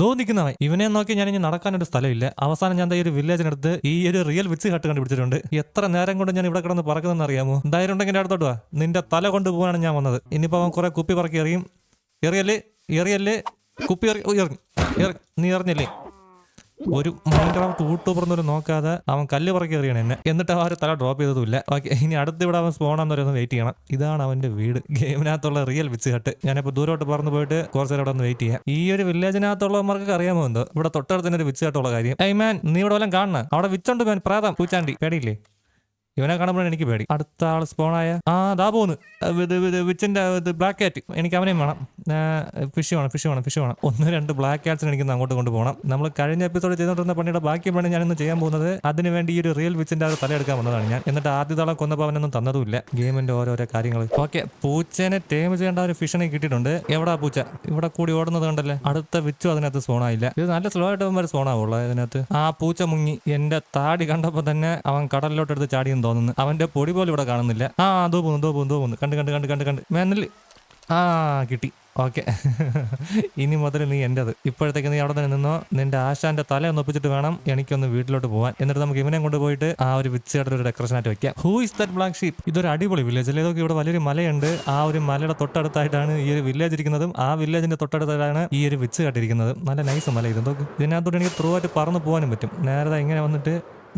ദോ നിൽക്കുന്നവൻ ഇവനെ നോക്കി ഞാൻ ഇനി നടക്കാനൊരു സ്ഥലമില്ല. അവസാനം ഞാൻ ഈ ഒരു വില്ലേജിനടുത്ത് ഈ ഒരു റിയൽ വിച്ച് കട്ട് കണ്ടുപിടിച്ചിട്ടുണ്ട്. എത്ര നേരം കൊണ്ട് ഞാൻ ഇവിടെ കിടന്ന് പറക്കുന്നതെന്ന് അറിയാമോ ധൈര്യം ഉണ്ടെങ്കിൽ എന്റെ അടുത്തോട്ട് വാ. നിന്റെ തല കൊണ്ടുപോകാനാണ് ഞാൻ വന്നത്. ഇനിയിപ്പോൾ അവൻ കുറെ കുപ്പി പറക്കി എറിയും. എറിയല്ലേ? എറിയല്ലേ? കുപ്പി എറി നീ എറിഞ്ഞില്ലേ? ഒരു മൂന്നാം കൂട്ടു പറഞ്ഞൊരു നോക്കാതെ അവൻ കല്ല് പറക്കി എറിയണം എന്നെ. എന്നിട്ട് അവർ തല ഡ്രോപ്പ് ചെയ്തതുമില്ല. ഓക്കെ ഇനി അടുത്ത് ഇവിടെ അവൻ സ്പോണാന്ന് പറയുന്നത് വെയിറ്റ് ചെയ്യണം. ഇതാണ് അവന്റെ വീട്. ഗെയിമിനകത്തുള്ള റിയൽ വിച്ച് ഹട്ട് ഞാനിപ്പോൾ ദൂരോട്ട് പറന്ന് പോയിട്ട് കുറച്ച് നേരം ഇവിടെ ഒന്ന് വെയിറ്റ് ചെയ്യാം. ഈ ഒരു വില്ലേജിനകത്തുള്ളവർക്ക് അറിയാമോ എന്തോ? ഇവിടെ തൊട്ടടുത്ത് ഒരു വിച്ച് ഹട്ടുള്ള കാര്യം. ഐ മാൻ നീ ഇവിടെ വല്ലതും കാണണം? അവിടെ വിച്ചുണ്ട് മാൻ പ്രാതം. പൂച്ചാണ്ടി. പേടിയില്ലേ? ഇവനെ കാണുമ്പോഴാണ് എനിക്ക് പേടി. അടുത്ത ആൾ സ്പോണായ ആ ദാ പോന്ന്. വിച്ചിന്റെ ബ്ലാക്ക് കാറ്റ് എനിക്ക് അവനെയും വേണം. ഫിഷ് വേണം ഫിഷ് വേണം ഫിഷ് വേണം ഒന്ന് രണ്ട് ബ്ലാക്ക് കാറ്റ്സിന് എനിക്ക് അങ്ങോട്ട് കൊണ്ടുപോകണം നമ്മൾ കഴിഞ്ഞ എപ്പിസോഡ് ചെയ്തുകൊണ്ടിരുന്ന പണിയുടെ ബാക്കി പണി ഞാൻ ഇന്ന് ചെയ്യാൻ പോകുന്നത് അതിനുവേണ്ടി ഈ ഒരു റിയൽ വിച്ചിന്റെ ആ തലയെടുക്കാൻ വന്നതാണ് ഞാൻ. എന്നിട്ട് ആദ്യ തളം കൊന്നപ്പോൾ അവനൊന്നും തന്നതുമില്ല. ഗെയിമിന്റെ ഓരോരോ കാര്യങ്ങൾ. ഓക്കെ പൂച്ചേനെ ടേം ചെയ്യേണ്ട ഒരു ഫിഷിനെ കിട്ടിയിട്ടുണ്ട്. എവിടാ പൂച്ച? ഇവിടെ കൂടി ഓടുന്നത് കണ്ടല്ലേ? അടുത്ത വിച്ചും അതിനകത്ത് സോണായില്ല ഇത് നല്ല സ്ലോ ആയിട്ട് അവന്മാർ സോണാവുള്ളൂ അതിനകത്ത് ആ പൂച്ച മുങ്ങി. എന്റെ താടി കണ്ടപ്പോൾ തന്നെ അവൻ കടലിലോട്ട് എടുത്ത് ചാടിയെന്ന് തോന്നുന്നു. അവന്റെ പൊടി പോലും ഇവിടെ കാണുന്നില്ല. ആ ദോ പോകുന്നു ദോ പോകുന്നു ദോ പോകുന്നു കണ്ട് കണ്ട് കണ്ട് കണ്ട് കണ്ട്. മേനൽ ആ കിട്ടി. ഓക്കെ. ഇനി മുതൽ നീ എന്റെത് ഇപ്പോഴത്തേക്ക് നീ അവിടെ തന്നെ നിന്നോ. നിന്റെ ആശാന്റെ തല ഒന്ന് ഒപ്പിച്ചിട്ട് വേണം എനിക്കൊന്ന് വീട്ടിലോട്ട് പോകാൻ എന്നിട്ട് നമുക്ക് ഇവനെ കൊണ്ടുപോയിട്ട് ആ ഒരു വിച്ചയുടെ ഒരു ഡെക്കറേഷൻ ആയിട്ട് വെക്കാം. Who is that black sheep ഇതൊരു അടിപൊളി വില്ലേജ് അല്ലേ? ഇവിടെ വലിയൊരു മലയുണ്ട്. ആ ഒരു മലയുടെ തൊട്ടടുത്തായിട്ടാണ് ഈ ഒരു വില്ലേജ് ഇരിക്കുന്നതും. ആ വില്ലേജിന്റെ തൊട്ടടുത്തായിട്ടാണ് ഈ ഒരു വിച്ച് കാട്ടിരിക്കുന്നത് നല്ല നൈസ് മല ഇത്. നോക്ക് ഇതിനകത്തോട്ട് എനിക്ക് ത്രൂ ആയിട്ട് പറന്ന് പോകാനും പറ്റും. നേരത്തെ ഇങ്ങനെ വന്നിട്ട്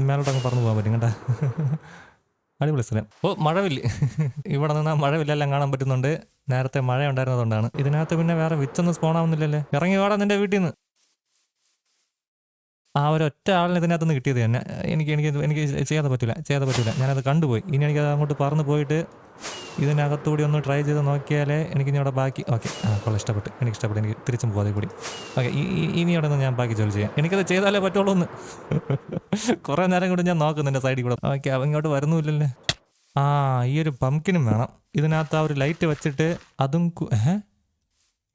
മേലോട്ട് അങ്ങ് പറന്ന് പോകാൻ പറ്റും. കേട്ടാ അടിപൊളി സ്ഥലം. ഓ മഴവില്ല. ഇവിടെ നിന്ന് ആ മഴവില്ലെല്ലാം കാണാൻ പറ്റുന്നുണ്ട്. നേരത്തെ മഴ ഉണ്ടായിരുന്നതുകൊണ്ടാണ് ഇതിനകത്ത് പിന്നെ വേറെ വിത്തൊന്നും സ്പോൺ ആവുന്നില്ലല്ലേ? ഇറങ്ങി വാടാ നിന്റെ വീട്ടിൽ നിന്ന് ആ ഒരു ഒറ്റ ആളിന് ഇതിനകത്ത് നിന്ന് കിട്ടിയത് തന്നെ. എനിക്ക് എനിക്ക് എനിക്ക് ചെയ്യാതെ പറ്റില്ല ചെയ്യാതെ പറ്റില്ല ഞാനത് കണ്ടുപോയി. ഇനി എനിക്കത് അങ്ങോട്ട് പറന്ന് പോയിട്ട് ഇതിനകത്തുകൂടി ഒന്ന് ട്രൈ ചെയ്ത് നോക്കിയാലേ എനിക്ക് ഇനി അവിടെ ബാക്കി ഓക്കെ. ആ കൊള്ളാം. ഇഷ്ടപ്പെട്ടു. എനിക്ക് ഇഷ്ടപ്പെട്ടു. എനിക്ക് തിരിച്ചും പോകാതെ കൂടി. ഓക്കെ. ഇനി അവിടെ നിന്ന് ഞാൻ ബാക്കി ജോലി ചെയ്യാം. എനിക്കത് ചെയ്താലേ പറ്റുള്ളൂ എന്ന് കുറേ നേരം കൂടി ഞാൻ നോക്കുന്നു സൈഡിൽ കൂടെ. ഓക്കെ അവ ഇങ്ങോട്ട് വരുന്നുമില്ലല്ലേ. ആ ഈ ഒരു പംകിനും വേണം. ഇതിനകത്ത് ആ ഒരു ലൈറ്റ് വെച്ചിട്ട് അതും ഏഹ്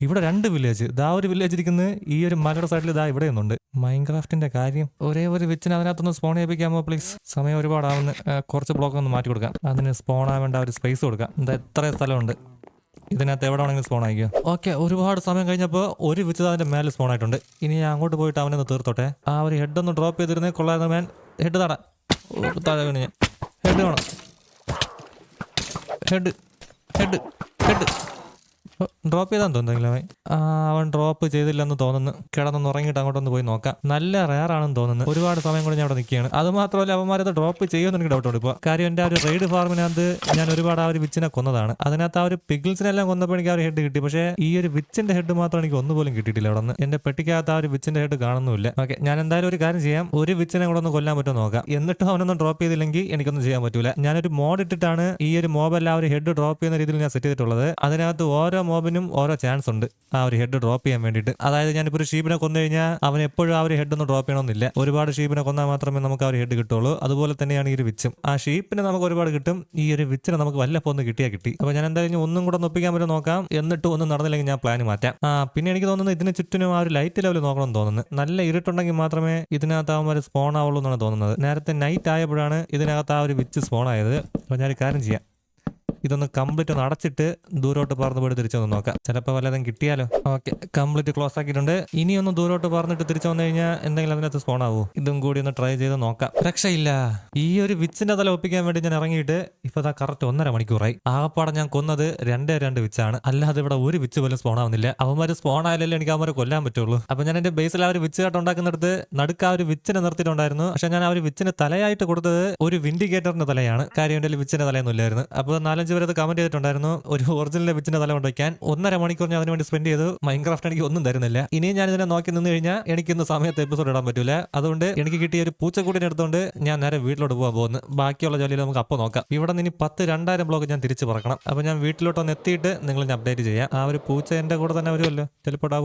ഇവിടെ രണ്ട് വില്ലേജ് ഇതാ ഒരു വില്ലേജ് ഇരിക്കുന്നത് ഈ ഒരു മലയുടെ സൈഡിൽ ഇതാ ഇവിടെ ഒന്നുണ്ട്. മൈൻക്രാഫ്റ്റിന്റെ കാര്യം ഒരേ ഒരു വിച്ചിന് അതിനകത്തൊന്ന് സ്പോൺ ചെയ്യിപ്പിക്കാമോ പ്ലീസ് സമയം ഒരുപാടാവുന്ന. കുറച്ച് ബ്ലോക്ക് ഒന്ന് മാറ്റി കൊടുക്കാം. അതിന് സ്പോൺ ആവേണ്ട ഒരു സ്പേസ് കൊടുക്കാം. എന്താ എത്ര സ്ഥലമുണ്ട്. ഇതിനകത്ത് എവിടെ വേണമെങ്കിലും സ്പോൺ ആയിക്കോ ഓക്കെ ഒരുപാട് സമയം കഴിഞ്ഞപ്പോൾ ഒരു വിച്ച് അതിന്റെ മേലെ സ്പോൺ ആയിട്ടുണ്ട്. ഇനി ഞാൻ അങ്ങോട്ട് പോയിട്ട് അവനെ ഒന്ന് തീർത്തോട്ടെ. ആ ഒരു ഹെഡ് ഒന്ന് ഡ്രോപ്പ് ചെയ്തിരുന്നേ കൊള്ളായിരുന്നു മാൻ ഹെഡ് താടാ. താഴെ ഞാൻ. ഹെഡ് വേണം. Head head head. ഡ്രോപ്പ് ചെയ്താന്ന് തോന്നുന്നില്ല അവൻ. അവൻ ഡ്രോപ്പ് ചെയ്തില്ലെന്ന് തോന്നുന്നു. കിടന്നൊന്ന് ഉറങ്ങിയിട്ട് അങ്ങോട്ടൊന്ന് പോയി നോക്കാം. നല്ല റയർ ആണെന്ന് തോന്നുന്നു. ഒരുപാട് സമയം കൊണ്ട് ഞാൻ അവിടെ നിൽക്കുകയാണ്. അത് മാത്രമല്ല അവന്മാരത് ഡ്രോപ്പ് ചെയ്യുമെന്ന് എനിക്ക് ഡൗട്ട് ഉണ്ട്. ഇപ്പോൾ കാര്യം എന്റെ ആ ഒരു റെയ്ഡ് ഫാർമിനകത്ത് ഞാൻ ഒരുപാട് ആ ഒരു വിച്ചിനെ കൊന്നതാണ്. അതിനകത്ത് ആ ഒരു പിഗിൾസിനെല്ലാം കൊന്നപ്പോൾ എനിക്ക് ആ ഒരു ഹെഡ് കിട്ടി. പക്ഷേ ഈ ഒരു വിച്ചിന്റെ ഹെഡ് മാത്രം എനിക്ക് ഒന്നുപോലും കിട്ടിയിട്ടില്ല അവിടെ നിന്ന്. എന്റെ പെട്ടിക്കകത്ത് ആ ഒരു വിച്ചിന്റെ ഹെഡ് കാണുന്നില്ല ഓക്കെ ഞാൻ എന്തായാലും ഒരു കാര്യം ചെയ്യാം. ഒരു വിച്ചിനെ കൂടെ ഒന്ന് കൊല്ലാൻ പറ്റുമോ നോക്കാം. എന്നിട്ടും അവനൊന്നും ഡ്രോപ്പ് ചെയ്തില്ലെങ്കിൽ എനിക്കൊന്നും ചെയ്യാൻ പറ്റൂല. ഞാനൊരു മോഡ് ഇട്ടിട്ടാണ് ഈ ഒരു മോബെല്ലാം ആ ഒരു ഹെഡ് ഡ്രോപ്പ് ചെയ്യുന്ന രീതിയിൽ ഞാൻ സെറ്റ് ചെയ്തിട്ടുള്ളത്. അതിനകത്ത് ഓരോ മോബിനും ഓരോ ചാൻസ് ഉണ്ട്. ആ ഒരു ഹെഡ് ഡ്രോപ്പ് ചെയ്യാൻ വേണ്ടിയിട്ട്. അതായത് ഞാനിപ്പോൾ ഒരു ഷീപ്പിനെ കൊന്നു കഴിഞ്ഞാൽ അവൻ എപ്പോഴും ആ ഒരു ഹെഡ് ഒന്ന് ഡ്രോപ്പ് ചെയ്യണമെന്നില്ല. ഒരുപാട് ഷീപ്പിനെ കൊന്നാൽ മാത്രമേ നമുക്ക് ആ ഒരു ഹെഡ് കിട്ടുള്ളൂ. അതുപോലെ തന്നെയാണ് ഈ ഒരു വിച്ചും ആ ഷീപ്പിനെ നമുക്ക് ഒരുപാട് കിട്ടും. ഈ ഒരു വിച്ചിനെ നമുക്ക് വല്ലപ്പോൾ ഒന്ന് കിട്ടിയാൽ കിട്ടി. അപ്പോൾ ഞാൻ എന്തായാലും ഒന്നും കൂടെ ഒപ്പിക്കാൻ പറ്റും നോക്കാം. എന്നിട്ട് ഒന്നും നടന്നില്ലെങ്കിൽ ഞാൻ പ്ലാൻ മാറ്റാം. ആ പിന്നെ എനിക്ക് തോന്നുന്നത് ഇതിന് ചുറ്റിനും ആ ഒരു ലൈറ്റ് ലെവൽ നോക്കണം തോന്നുന്നു. നല്ല ഇരുട്ടുണ്ടെങ്കിൽ മാത്രമേ ഇതിനകത്ത് ആവുമ്പോൾ സ്പോൺ ആവുള്ളൂ എന്നാണ് തോന്നുന്നത്. നേരത്തെ നൈറ്റ് ആയപ്പോഴാണ് ഇതിനകത്ത് ആ ഒരു വിച്ച് സ്പോൺ ആയത്. അപ്പോൾ ഞാനൊരു കാര്യം ചെയ്യാം. ഇതൊന്ന് കംപ്ലീറ്റ് ഒന്ന് അടച്ചിട്ട് ദൂരോട്ട് പറന്ന് പോയിട്ട് തിരിച്ചൊന്ന് നോക്കാം. ചിലപ്പോൾ വല്ലതും കിട്ടിയാലോ? ഓക്കെ കംപ്ലീറ്റ് ക്ലോസ് ആക്കിയിട്ടുണ്ട്. ഇനി ഒന്ന് ദൂരോട്ട് പറന്നിട്ട് തിരിച്ചു വന്നു കഴിഞ്ഞാൽ എന്തെങ്കിലും അതിനകത്ത് സ്പോൺ ആവോ? ഇതും കൂടി ഒന്ന് ട്രൈ ചെയ്ത് നോക്കാം. രക്ഷയില്ല. ഈ ഒരു വിച്ചിന്റെ തല ഒപ്പിക്കാൻ വേണ്ടി ഞാൻ ഇറങ്ങിയിട്ട് ഇപ്പൊ ദാ കറക്റ്റ് ഒന്നര മണിക്കൂറായി. ആകപ്പാടെ ഞാൻ കൊന്നത് രണ്ടേ രണ്ട് വിച്ചാണ് അല്ലാതെ ഇവിടെ ഒരു വിച്ച് പോലും സ്പോൺ ആവുന്നില്ല. അവന്മാര് സ്പോൺ ആയാലല്ലേ എനിക്ക് അവന്മാരെ കൊല്ലാൻ പറ്റുള്ളൂ. അപ്പൊ ഞാൻ എന്റെ ബേസിൽ ആ ഒരു വിച്ച് കാട്ട് ഉണ്ടാക്കുന്നിടത്ത് നടുക്ക് ആ ഒരു വിച്ചിനെ നിർത്തിയിട്ടുണ്ടായിരുന്നു. പക്ഷെ ഞാൻ ആ ഒരു വിച്ചിന് തലയായിട്ട് കൊടുത്തത് ഒരു വിൻഡിക്കേറ്ററിന്റെ തലയാണ്. കാര്യം എന്റെ വിച്ചിന്റെ തലയൊന്നും ഇല്ലായിരുന്നു. അപ്പൊ പേര് അത് കമന്റ് ചെയ്തിട്ടുണ്ടായിരുന്നു. ഒരു ഒറിജിനൽ വിച്ചിന്റെ തല കൊണ്ടുവയ്ക്കാൻ. ഒന്നര മണിക്കൂർ ഞാൻ അതിനുവേണ്ടി സ്പെൻഡ് ചെയ്തു. മൈൻക്രാഫ്റ്റ് എനിക്ക് ഒന്നും തരുന്നില്ല. ഇനിയും ഞാൻ ഇതിനെ നോക്കി നിന്ന് കഴിഞ്ഞാൽ എനിക്ക് ഇന്ന് സമയത്ത് എപ്പിസോഡ് ഇടാൻ പറ്റൂല. അതുകൊണ്ട് എനിക്ക് കിട്ടിയ ഒരു പൂച്ചക്കൂടിനെ എടുത്തുകൊണ്ട് ഞാൻ നേരെ വീട്ടിലോട്ട് പോകാൻ പോകുന്നു. ബാക്കിയുള്ള ജോലിയിൽ നമുക്ക് അപ്പൊ നോക്കാം. ഇവിടെ നിന്ന് ഇനി പത്ത് രണ്ടായിരം ബ്ലോക്ക് ഞാൻ തിരിച്ചു പറക്കണം. അപ്പോൾ ഞാൻ വീട്ടിലോട്ട് ഒന്ന് എത്തിയിട്ട് നിങ്ങൾ ഞാൻ അപ്ഡേറ്റ് ചെയ്യാം. ആ ഒരു പൂച്ച എന്റെ കൂടെ തന്നെ വരുമല്ലോ? ചിലപ്പോൾ ആ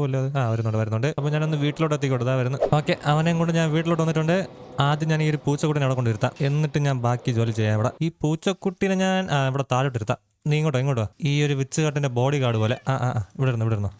വരുന്നുണ്ട് വരുന്നുണ്ട്. അപ്പോൾ ഞാനൊന്ന് വീട്ടിലോട്ട് എത്തിക്കൊടുത്താ വരുന്നു. ഓക്കെ അവനെയും കൊണ്ട് ഞാൻ വീട്ടിലോട്ട് വന്നിട്ടുണ്ട്. ആദ്യം ഞാൻ ഈ ഒരു പൂച്ചക്കുട്ടിനെ അവിടെ കൊണ്ടുവരുത്താം. എന്നിട്ട് ഞാൻ ബാക്കി ജോലി ചെയ്യാം ഇവിടെ. ഈ പൂച്ചക്കുട്ടിനെ ഞാൻ ഇവിടെ ഇവിടെ താഴോട്ട് ഇരുത്താം നീ ഇങ്ങോട്ടോ ഇങ്ങോട്ടോ. ഈ ഒരു വിച്ച് കാട്ടിന്റെ ബോഡി ഗാർഡ് പോലെ. ആ ആ ആ, ഇവിടെ ഇരുന്നു ഇവിടെ ഇരുന്നു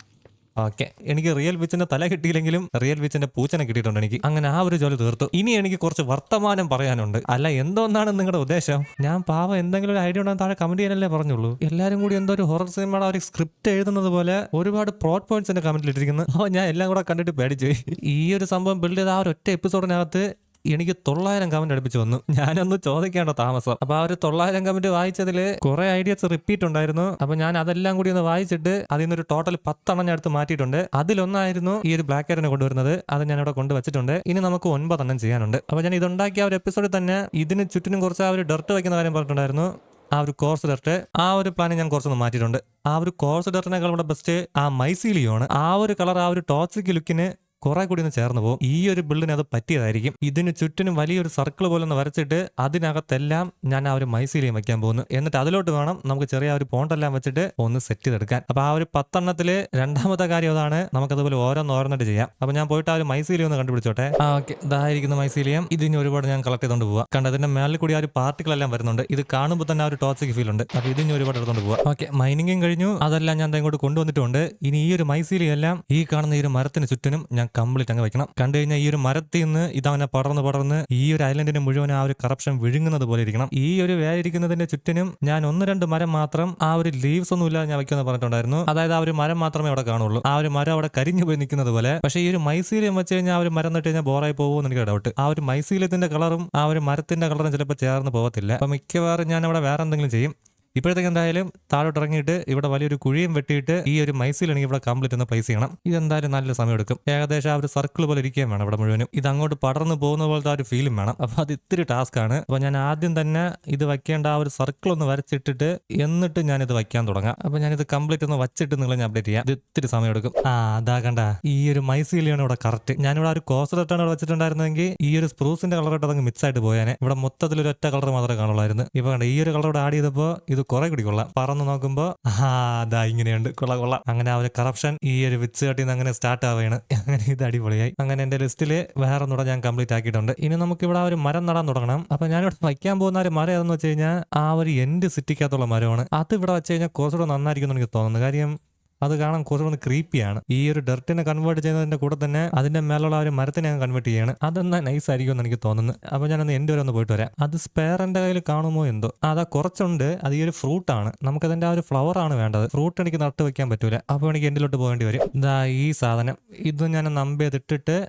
ഓക്കെ എനിക്ക് റിയൽ വിച്ചിന്റെ തല കിട്ടിയില്ലെങ്കിലും റിയൽ വിച്ചിന്റെ പൂച്ചനെ കിട്ടിയിട്ടുണ്ട് എനിക്ക്. അങ്ങനെ ആ ഒരു ജോലി തീർത്തു. ഇനി എനിക്ക് കുറച്ച് വർത്തമാനം പറയാനുണ്ട്. അല്ല എന്തോന്നാണ് നിങ്ങളുടെ ഉദ്ദേശം? ഞാൻ പാവ എന്തെങ്കിലും ഒരു ഐഡിയ ഉണ്ടെന്ന് താഴെ കമന്റ് ചെയ്യാനല്ലേ പറഞ്ഞുള്ളൂ. എല്ലാവരും കൂടി എന്തോ ഒരു ഹൊറർ സിനിമയുടെ ഒരു സ്ക്രിപ്റ്റ് എഴുതുന്നത് പോലെ ഒരുപാട് പ്ലോട്ട് പോയിന്റ്സ് എന്റെ കമന്റിൽ ഇട്ടിരിക്കുന്നു. അപ്പോൾ ഞാൻ എല്ലാം കൂടെ കണ്ടിട്ട് പേടിച്ചു ഈ ഒരു സംഭവം ബിൽഡ് ചെയ്ത ആ ഒരു ഒറ്റ എപ്പിസോഡിനകത്ത് എനിക്ക് തൊള്ളായിരം കമന്റ് അടുപ്പിച്ച് വന്നു. ഞാനൊന്ന് ചോദിക്കേണ്ട താമസം. അപ്പൊ ആ ഒരു തൊള്ളായിരം കമന്റ് വായിച്ചതിൽ കുറെ ഐഡിയസ് റിപ്പീറ്റ് ഉണ്ടായിരുന്നു. അപ്പൊ ഞാൻ അതെല്ലാം കൂടി ഒന്ന് വായിച്ചിട്ട് അതിൽ നിന്നൊരു ടോട്ടൽ പത്തെണ്ണം ഞാൻ എടുത്ത് മാറ്റിയിട്ടുണ്ട്. അതിലൊന്നായിരുന്നു ഈ ഒരു ബ്ലാക്ക് ഹെയറിനെ കൊണ്ടുവരുന്നത്. അത് ഞാൻ ഇവിടെ കൊണ്ടുവച്ചിട്ടുണ്ട് ഇനി നമുക്ക് ഒൻപതെണ്ണം ചെയ്യാനുണ്ട്. അപ്പൊ ഞാൻ ഇതുണ്ടാക്കിയ ഒരു എപ്പിസോഡിൽ തന്നെ ഇതിന് ചുറ്റിനും കുറച്ച് ആ ഒരു ഡർട്ട് വയ്ക്കുന്ന കാര്യം പറഞ്ഞിട്ടുണ്ടായിരുന്നു. ആ ഒരു കോഴ്സ് ഡർട്ട് ആ ഒരു പ്ലാൻ ഞാൻ കുറച്ചൊന്ന് മാറ്റിയിട്ടുണ്ട്. ആ ഒരു കോഴ്സ് ഡർട്ടിനേക്കാൾ ഇവിടെ ബെസ്റ്റ് ആ മൈസീലിയാണ്. ആ ഒരു കളർ ആ ഒരു ടോക്സിക് ലുക്കിന് കുറെ കൂടി ഒന്ന് ചേർന്ന് പോകും. ഈ ഒരു ബിൽഡിന് അത് പറ്റിയതായിരിക്കും. ഇതിന് ചുറ്റിനും വലിയൊരു സർക്കിൾ പോലെ ഒന്ന് വരച്ചിട്ട് അതിനകത്തെല്ലാം ഞാൻ ആ ഒരു മൈസീലിയം വെക്കാൻ പോകുന്നു. എന്നിട്ട് അതിലോട്ട് വേണം നമുക്ക് ചെറിയ ഒരു പോണ്ടെല്ലാം വെച്ചിട്ട് ഒന്ന് സെറ്റ് ചെയ്തെടുക്കാൻ. അപ്പൊ ആ ഒരു പത്തെണ്ണത്തിൽ രണ്ടാമത്തെ കാര്യം അതാണ്. നമുക്കതുപോലെ ഓരോന്ന് ഓരോന്നിട്ട് ചെയ്യാം. അപ്പൊ ഞാൻ പോയിട്ട് ആ ഒരു മൈസീലിയം ഒന്ന് കണ്ടുപിടിച്ചോട്ടെ. ആ ഓക്കെ. ഇതായിരിക്കുന്ന മൈസീലിയം. ഇതിന് ഒരുപാട് ഞാൻ കളക്ട് ചെയ്തുകൊണ്ട് പോവാം. കണ്ട അതിന്റെ മേളിൽ കൂടി ആ ഒരു പാർട്ടിക്കിൾ എല്ലാം വരുന്നുണ്ട്. ഇത് കാണുമ്പോൾ തന്നെ ആ ഒരു ടോക്സിക് ഫീൽ ഉണ്ട്. അപ്പൊ ഇതിന് ഒരുപാട് എടുത്തോണ്ട് പോവാം. ഓക്കെ. മൈനിങ്ങും കഴിഞ്ഞു. അതെല്ലാം ഞാൻ ഇങ്ങോട്ട് കൊണ്ടുവന്നിട്ടുണ്ട്. ഇനി ഈ ഒരു മൈസീലിയം എല്ലാം ഈ കാണുന്ന ഈ ഒരു മരത്തിന് ചുറ്റിനും ഞാൻ കംപ്ലീറ്റ് അങ്ങ് വെക്കണം. കണ്ടു കഴിഞ്ഞാൽ ഈ ഒരു മരത്തിൽ നിന്ന് ഇതവനെ പടർന്ന് പടർന്ന് ഈ ഒരു ഐലൻഡിന് മുഴുവൻ ആ ഒരു കറപ്ഷൻ വിഴുങ്ങുന്നത് പോലെ ഇരിക്കണം. ഈ ഒരു വേലിരിക്കുന്നതിന്റെ ചുറ്റിനും ഞാൻ ഒന്ന് രണ്ട് മരം മാത്രം ആ ഒരു ലീവ്സ് ഒന്നും ഇല്ലാതെ ഞാൻ വെക്കുമെന്ന് പറഞ്ഞിട്ടുണ്ടായിരുന്നു. അതായത് ആ ഒരു മരം മാത്രമേ അവിടെ കാണുള്ളൂ. ആ ഒരു മരം അവിടെ കരിഞ്ഞു പോയി നിൽക്കുന്നത് പോലെ. പക്ഷേ ഈ ഒരു മൈസീലിയം വെച്ച് കഴിഞ്ഞാൽ ആ ഒരു മരം നട്ട് കഴിഞ്ഞാൽ ബോറായി പോകുമെന്ന് എനിക്ക് ഡൗട്ട് ആ ഒരു മൈസീലിയത്തിന്റെ കളറും ആ ഒരു മരത്തിന്റെ കളറും ചിലപ്പോൾ ചേർന്ന് പോകത്തില്ല. അപ്പൊ മിക്കവാറും ഞാൻ അവിടെ വേറെ എന്തെങ്കിലും ചെയ്യും. ഇപ്പോഴത്തേക്ക് എന്തായാലും താഴോട്ട് ഇറങ്ങിയിട്ട് ഇവിടെ വലിയൊരു കുഴിയും വെട്ടിയിട്ട് ഈ ഒരു മൈസിൽ എനിക്ക് ഇവിടെ കംപ്ലീറ്റ് ഒന്ന് പ്ലേസ് ചെയ്യണം. ഇത് എന്തായാലും നല്ല സമയം എടുക്കും ഏകദേശം ആ ഒരു സർക്കിൾ പോലെ ഇരിക്കുകയും വേണം ഇവിടെ മുഴുവനും. ഇത് അങ്ങോട്ട് പടർന്നു പോകുന്ന പോലത്തെ ഒരു ഫീലും വേണം. അപ്പൊ അത് ഇത്തിരി ടാസ്ക് ആണ്. അപ്പൊ ഞാൻ ആദ്യം തന്നെ ഇത് വയ്ക്കേണ്ട ആ ഒരു സർക്കിൾ ഒന്ന് വരച്ചിട്ടിട്ട് എന്നിട്ട് ഞാൻ ഇത് വയ്ക്കാൻ തുടങ്ങാം. അപ്പൊ ഞാൻ ഇത് കംപ്ലീറ്റ് ഒന്ന് വച്ചിട്ട് നിങ്ങൾ ഞാൻ അപ്ഡേറ്റ് ചെയ്യാം. ഇത് ഇത്തിരി സമയം എടുക്കും ആ അതാ കണ്ട. ഈ ഒരു മൈസീലിയാണ് ഇവിടെ കറക്റ്റ് ഞാനിവിടെ ഒരു കോസ്റ്ററാണ് ഇവിടെ വെച്ചിട്ടുണ്ടായിരുന്നെങ്കിൽ ഈ ഒരു സ്പ്രൂസിന്റെ കളറായിട്ട് അതങ്ങ് മിക്സ് ആയിട്ട് പോയാനെ. ഇവിടെ മൊത്തത്തിൽ ഒരു ഒറ്റ കളർ മാത്രമേ കാണുള്ളായിരുന്നു. ഇപ്പൊ കണ്ട ഈ ഒരു കളർ ഇവിടെ ആഡ് ചെയ്തപ്പോ ഇത് കുറെ കൂടി കൊള്ളാം. പറന്ന് നോക്കുമ്പോ ആ അതാ ഇങ്ങനെയുണ്ട്. കൊള്ള കൊള്ളാം. അങ്ങനെ ആ ഒരു കറപ്ഷൻ ഈ ഒരു വിച്ച് കട്ടിൽ നിന്ന് അങ്ങനെ സ്റ്റാർട്ട് ആവുകയാണ്. അങ്ങനെ ഇത് അടിപൊളിയായി. അങ്ങനെ എന്റെ ലിസ്റ്റിൽ വേറെ ഒന്നുകൂടെ ഞാൻ കംപ്ലീറ്റ് ആക്കിയിട്ടുണ്ട്. ഇനി നമുക്ക് ഇവിടെ ഒരു മരം നടാൻ തുടങ്ങണം. അപ്പൊ ഞാനിവിടെ വയ്ക്കാൻ പോകുന്ന ഒരു മരം ഏതെന്ന് വെച്ച് കഴിഞ്ഞാൽ ആ ഒരു എൻഡ് സിറ്റിക്കകത്തുള്ള മരമാണ്. അത് ഇവിടെ വെച്ച് കഴിഞ്ഞാൽ കുറച്ചുകൂടെ നന്നായിരിക്കും എന്ന് എനിക്ക് തോന്നുന്നു. കാര്യം അത് കാണാൻ കുറച്ചുകൂടി ക്രീപ്പിയാണ് ഈ ഒരു ഡെർട്ടിനെ കൺവേർട്ട് ചെയ്യുന്നതിന്റെ കൂടെ തന്നെ അതിന്റെ മേലുള്ള ഒരു മരത്തിനെ ഞാൻ കൺവേർട്ട് ചെയ്യാണ്. അതെന്നാ നൈസ് ആയിരിക്കും എന്ന് എനിക്ക് തോന്നുന്നു. അപ്പൊ ഞാനൊന്ന് എന്റെ വരെ ഒന്ന് പോയിട്ട് വരാം. അത് സ്പെയറിന്റെ കയ്യിൽ കാണുമോ എന്തോ? അതാ കുറച്ചുണ്ട്. അത് ഈ ഒരു ഫ്രൂട്ട് ആണ്. നമുക്കതിന്റെ ആ ഒരു ഫ്ലവർ ആണ് വേണ്ടത്. ഫ്രൂട്ട് എനിക്ക് നട്ട് വെക്കാൻ പറ്റൂല. അപ്പോൾ എനിക്ക് എൻഡിലോട്ട് പോകേണ്ടി വരും? ഇതാ ഈ സാധനം. ഇതും ഞാൻ നമ്പ് ചെയ്തിട്ടിട്ട്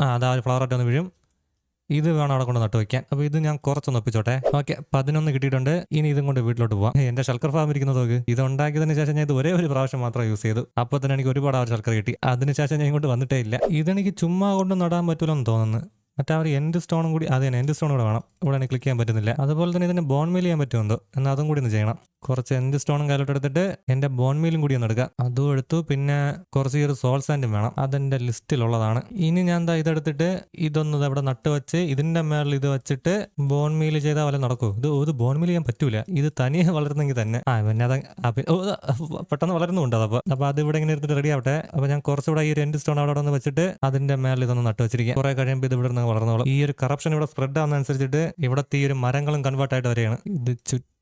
ആ അതാ ഒരു ഫ്ലവർ ആയിട്ട് ഒന്ന് വീഴും. ഇത് വേണം അവിടെ കൊണ്ട് നട്ടു വെക്കാൻ. അപ്പൊ ഇത് ഞാൻ കുറച്ചൊന്ന് ഒപ്പിച്ചോട്ടെ. ഓക്കെ പതിനൊന്ന് കിട്ടിയിട്ടുണ്ട്. ഇനി ഇതും കൊണ്ട് വീട്ടിലോട്ട് പോവാം. എന്റെ ശർക്കർ ഫാം ഇരിക്കുന്നത് നോക്ക് ഇത് ഉണ്ടാക്കിയതിന് ശേഷം ഞാൻ ഇത് ഒരേ ഒരു പ്രാവശ്യം മാത്രം യൂസ് ചെയ്തു. അപ്പൊ തന്നെ എനിക്ക് ഒരുപാട് ആ ഒരു ശർക്കര കിട്ടി. അതിനുശേഷം ഞാൻ ഇങ്ങോട്ട് വന്നിട്ടേ ഇല്ല. ഇതെനിക്ക് ചുമ്മാ കൊണ്ട് നടാൻ പറ്റൂലെന്ന് തോന്നുന്നു. മറ്റേ ഒരു എൻഡ് സ്റ്റോണും കൂടി അത് എൻഡ് സ്റ്റോൺ കൂടെ വേണം. ഇവിടെ ക്ലിക്ക് ചെയ്യാൻ പറ്റുന്നില്ല. അതുപോലെ തന്നെ ഇതിന് ബോൺ മീൽ ചെയ്യാൻ പറ്റുമെന്നോ എന്നാൽ അതും കൂടി ഒന്ന് ചെയ്യണം. കുറച്ച് എൻഡ് സ്റ്റോണും കയ്യിലോട്ട് എടുത്തിട്ട് എന്റെ ബോൺ മീലും കൂടി ഒന്ന് എടുക്കുക. അതും എടുത്തു പിന്നെ കുറച്ച് ഈ ഒരു സോൾ സാൻഡും വേണം. അതെന്റെ ലിസ്റ്റിലുള്ളതാണ് ഇനി ഞാൻ എന്താ ഇതെടുത്തിട്ട് ഇതൊന്ന് ഇവിടെ നട്ട് വെച്ച് ഇതിന്റെ മേളിൽ ഇത് വെച്ചിട്ട് ബോൺ മീൽ ചെയ്താൽ വല്ല നടക്കൂ ഇത് ഇത് ബോൺ മീൽ ചെയ്യാൻ പറ്റൂല. ഇത് തനിയെ വളരുന്നെങ്കിൽ തന്നെ. ആ പിന്നെ അത് പെട്ടെന്ന് വളരുന്നുണ്ട് അതപ്പോൾ അപ്പൊ. അത് ഇവിടെ ഇങ്ങനെ ഇരുന്നിട്ട് റെഡി ആവട്ടെ. അപ്പൊ ഞാൻ കുറച്ചുകൂടെ ഈ ഒരു എൻഡ് സ്റ്റോൺ അവിടെ ഒന്ന് വെച്ചിട്ട് അതിന്റെ മേളിൽ ഇതൊന്ന് നട്ട് വെച്ചിരിക്കുക. കുറെ കഴിയുമ്പോൾ ഇത് ഇവിടെ നിന്ന് വളർന്നോളും ഈ ഒരു കറപ്ഷൻ ഇവിടെ സ്പ്രെഡ് ആവുന്നതനുസരിച്ചിട്ട് ഇവിടത്തെ ഈ ഒരു മരങ്ങളും കൺവേർട്ട് ആയിട്ട് വരികയാണ്. ഇത്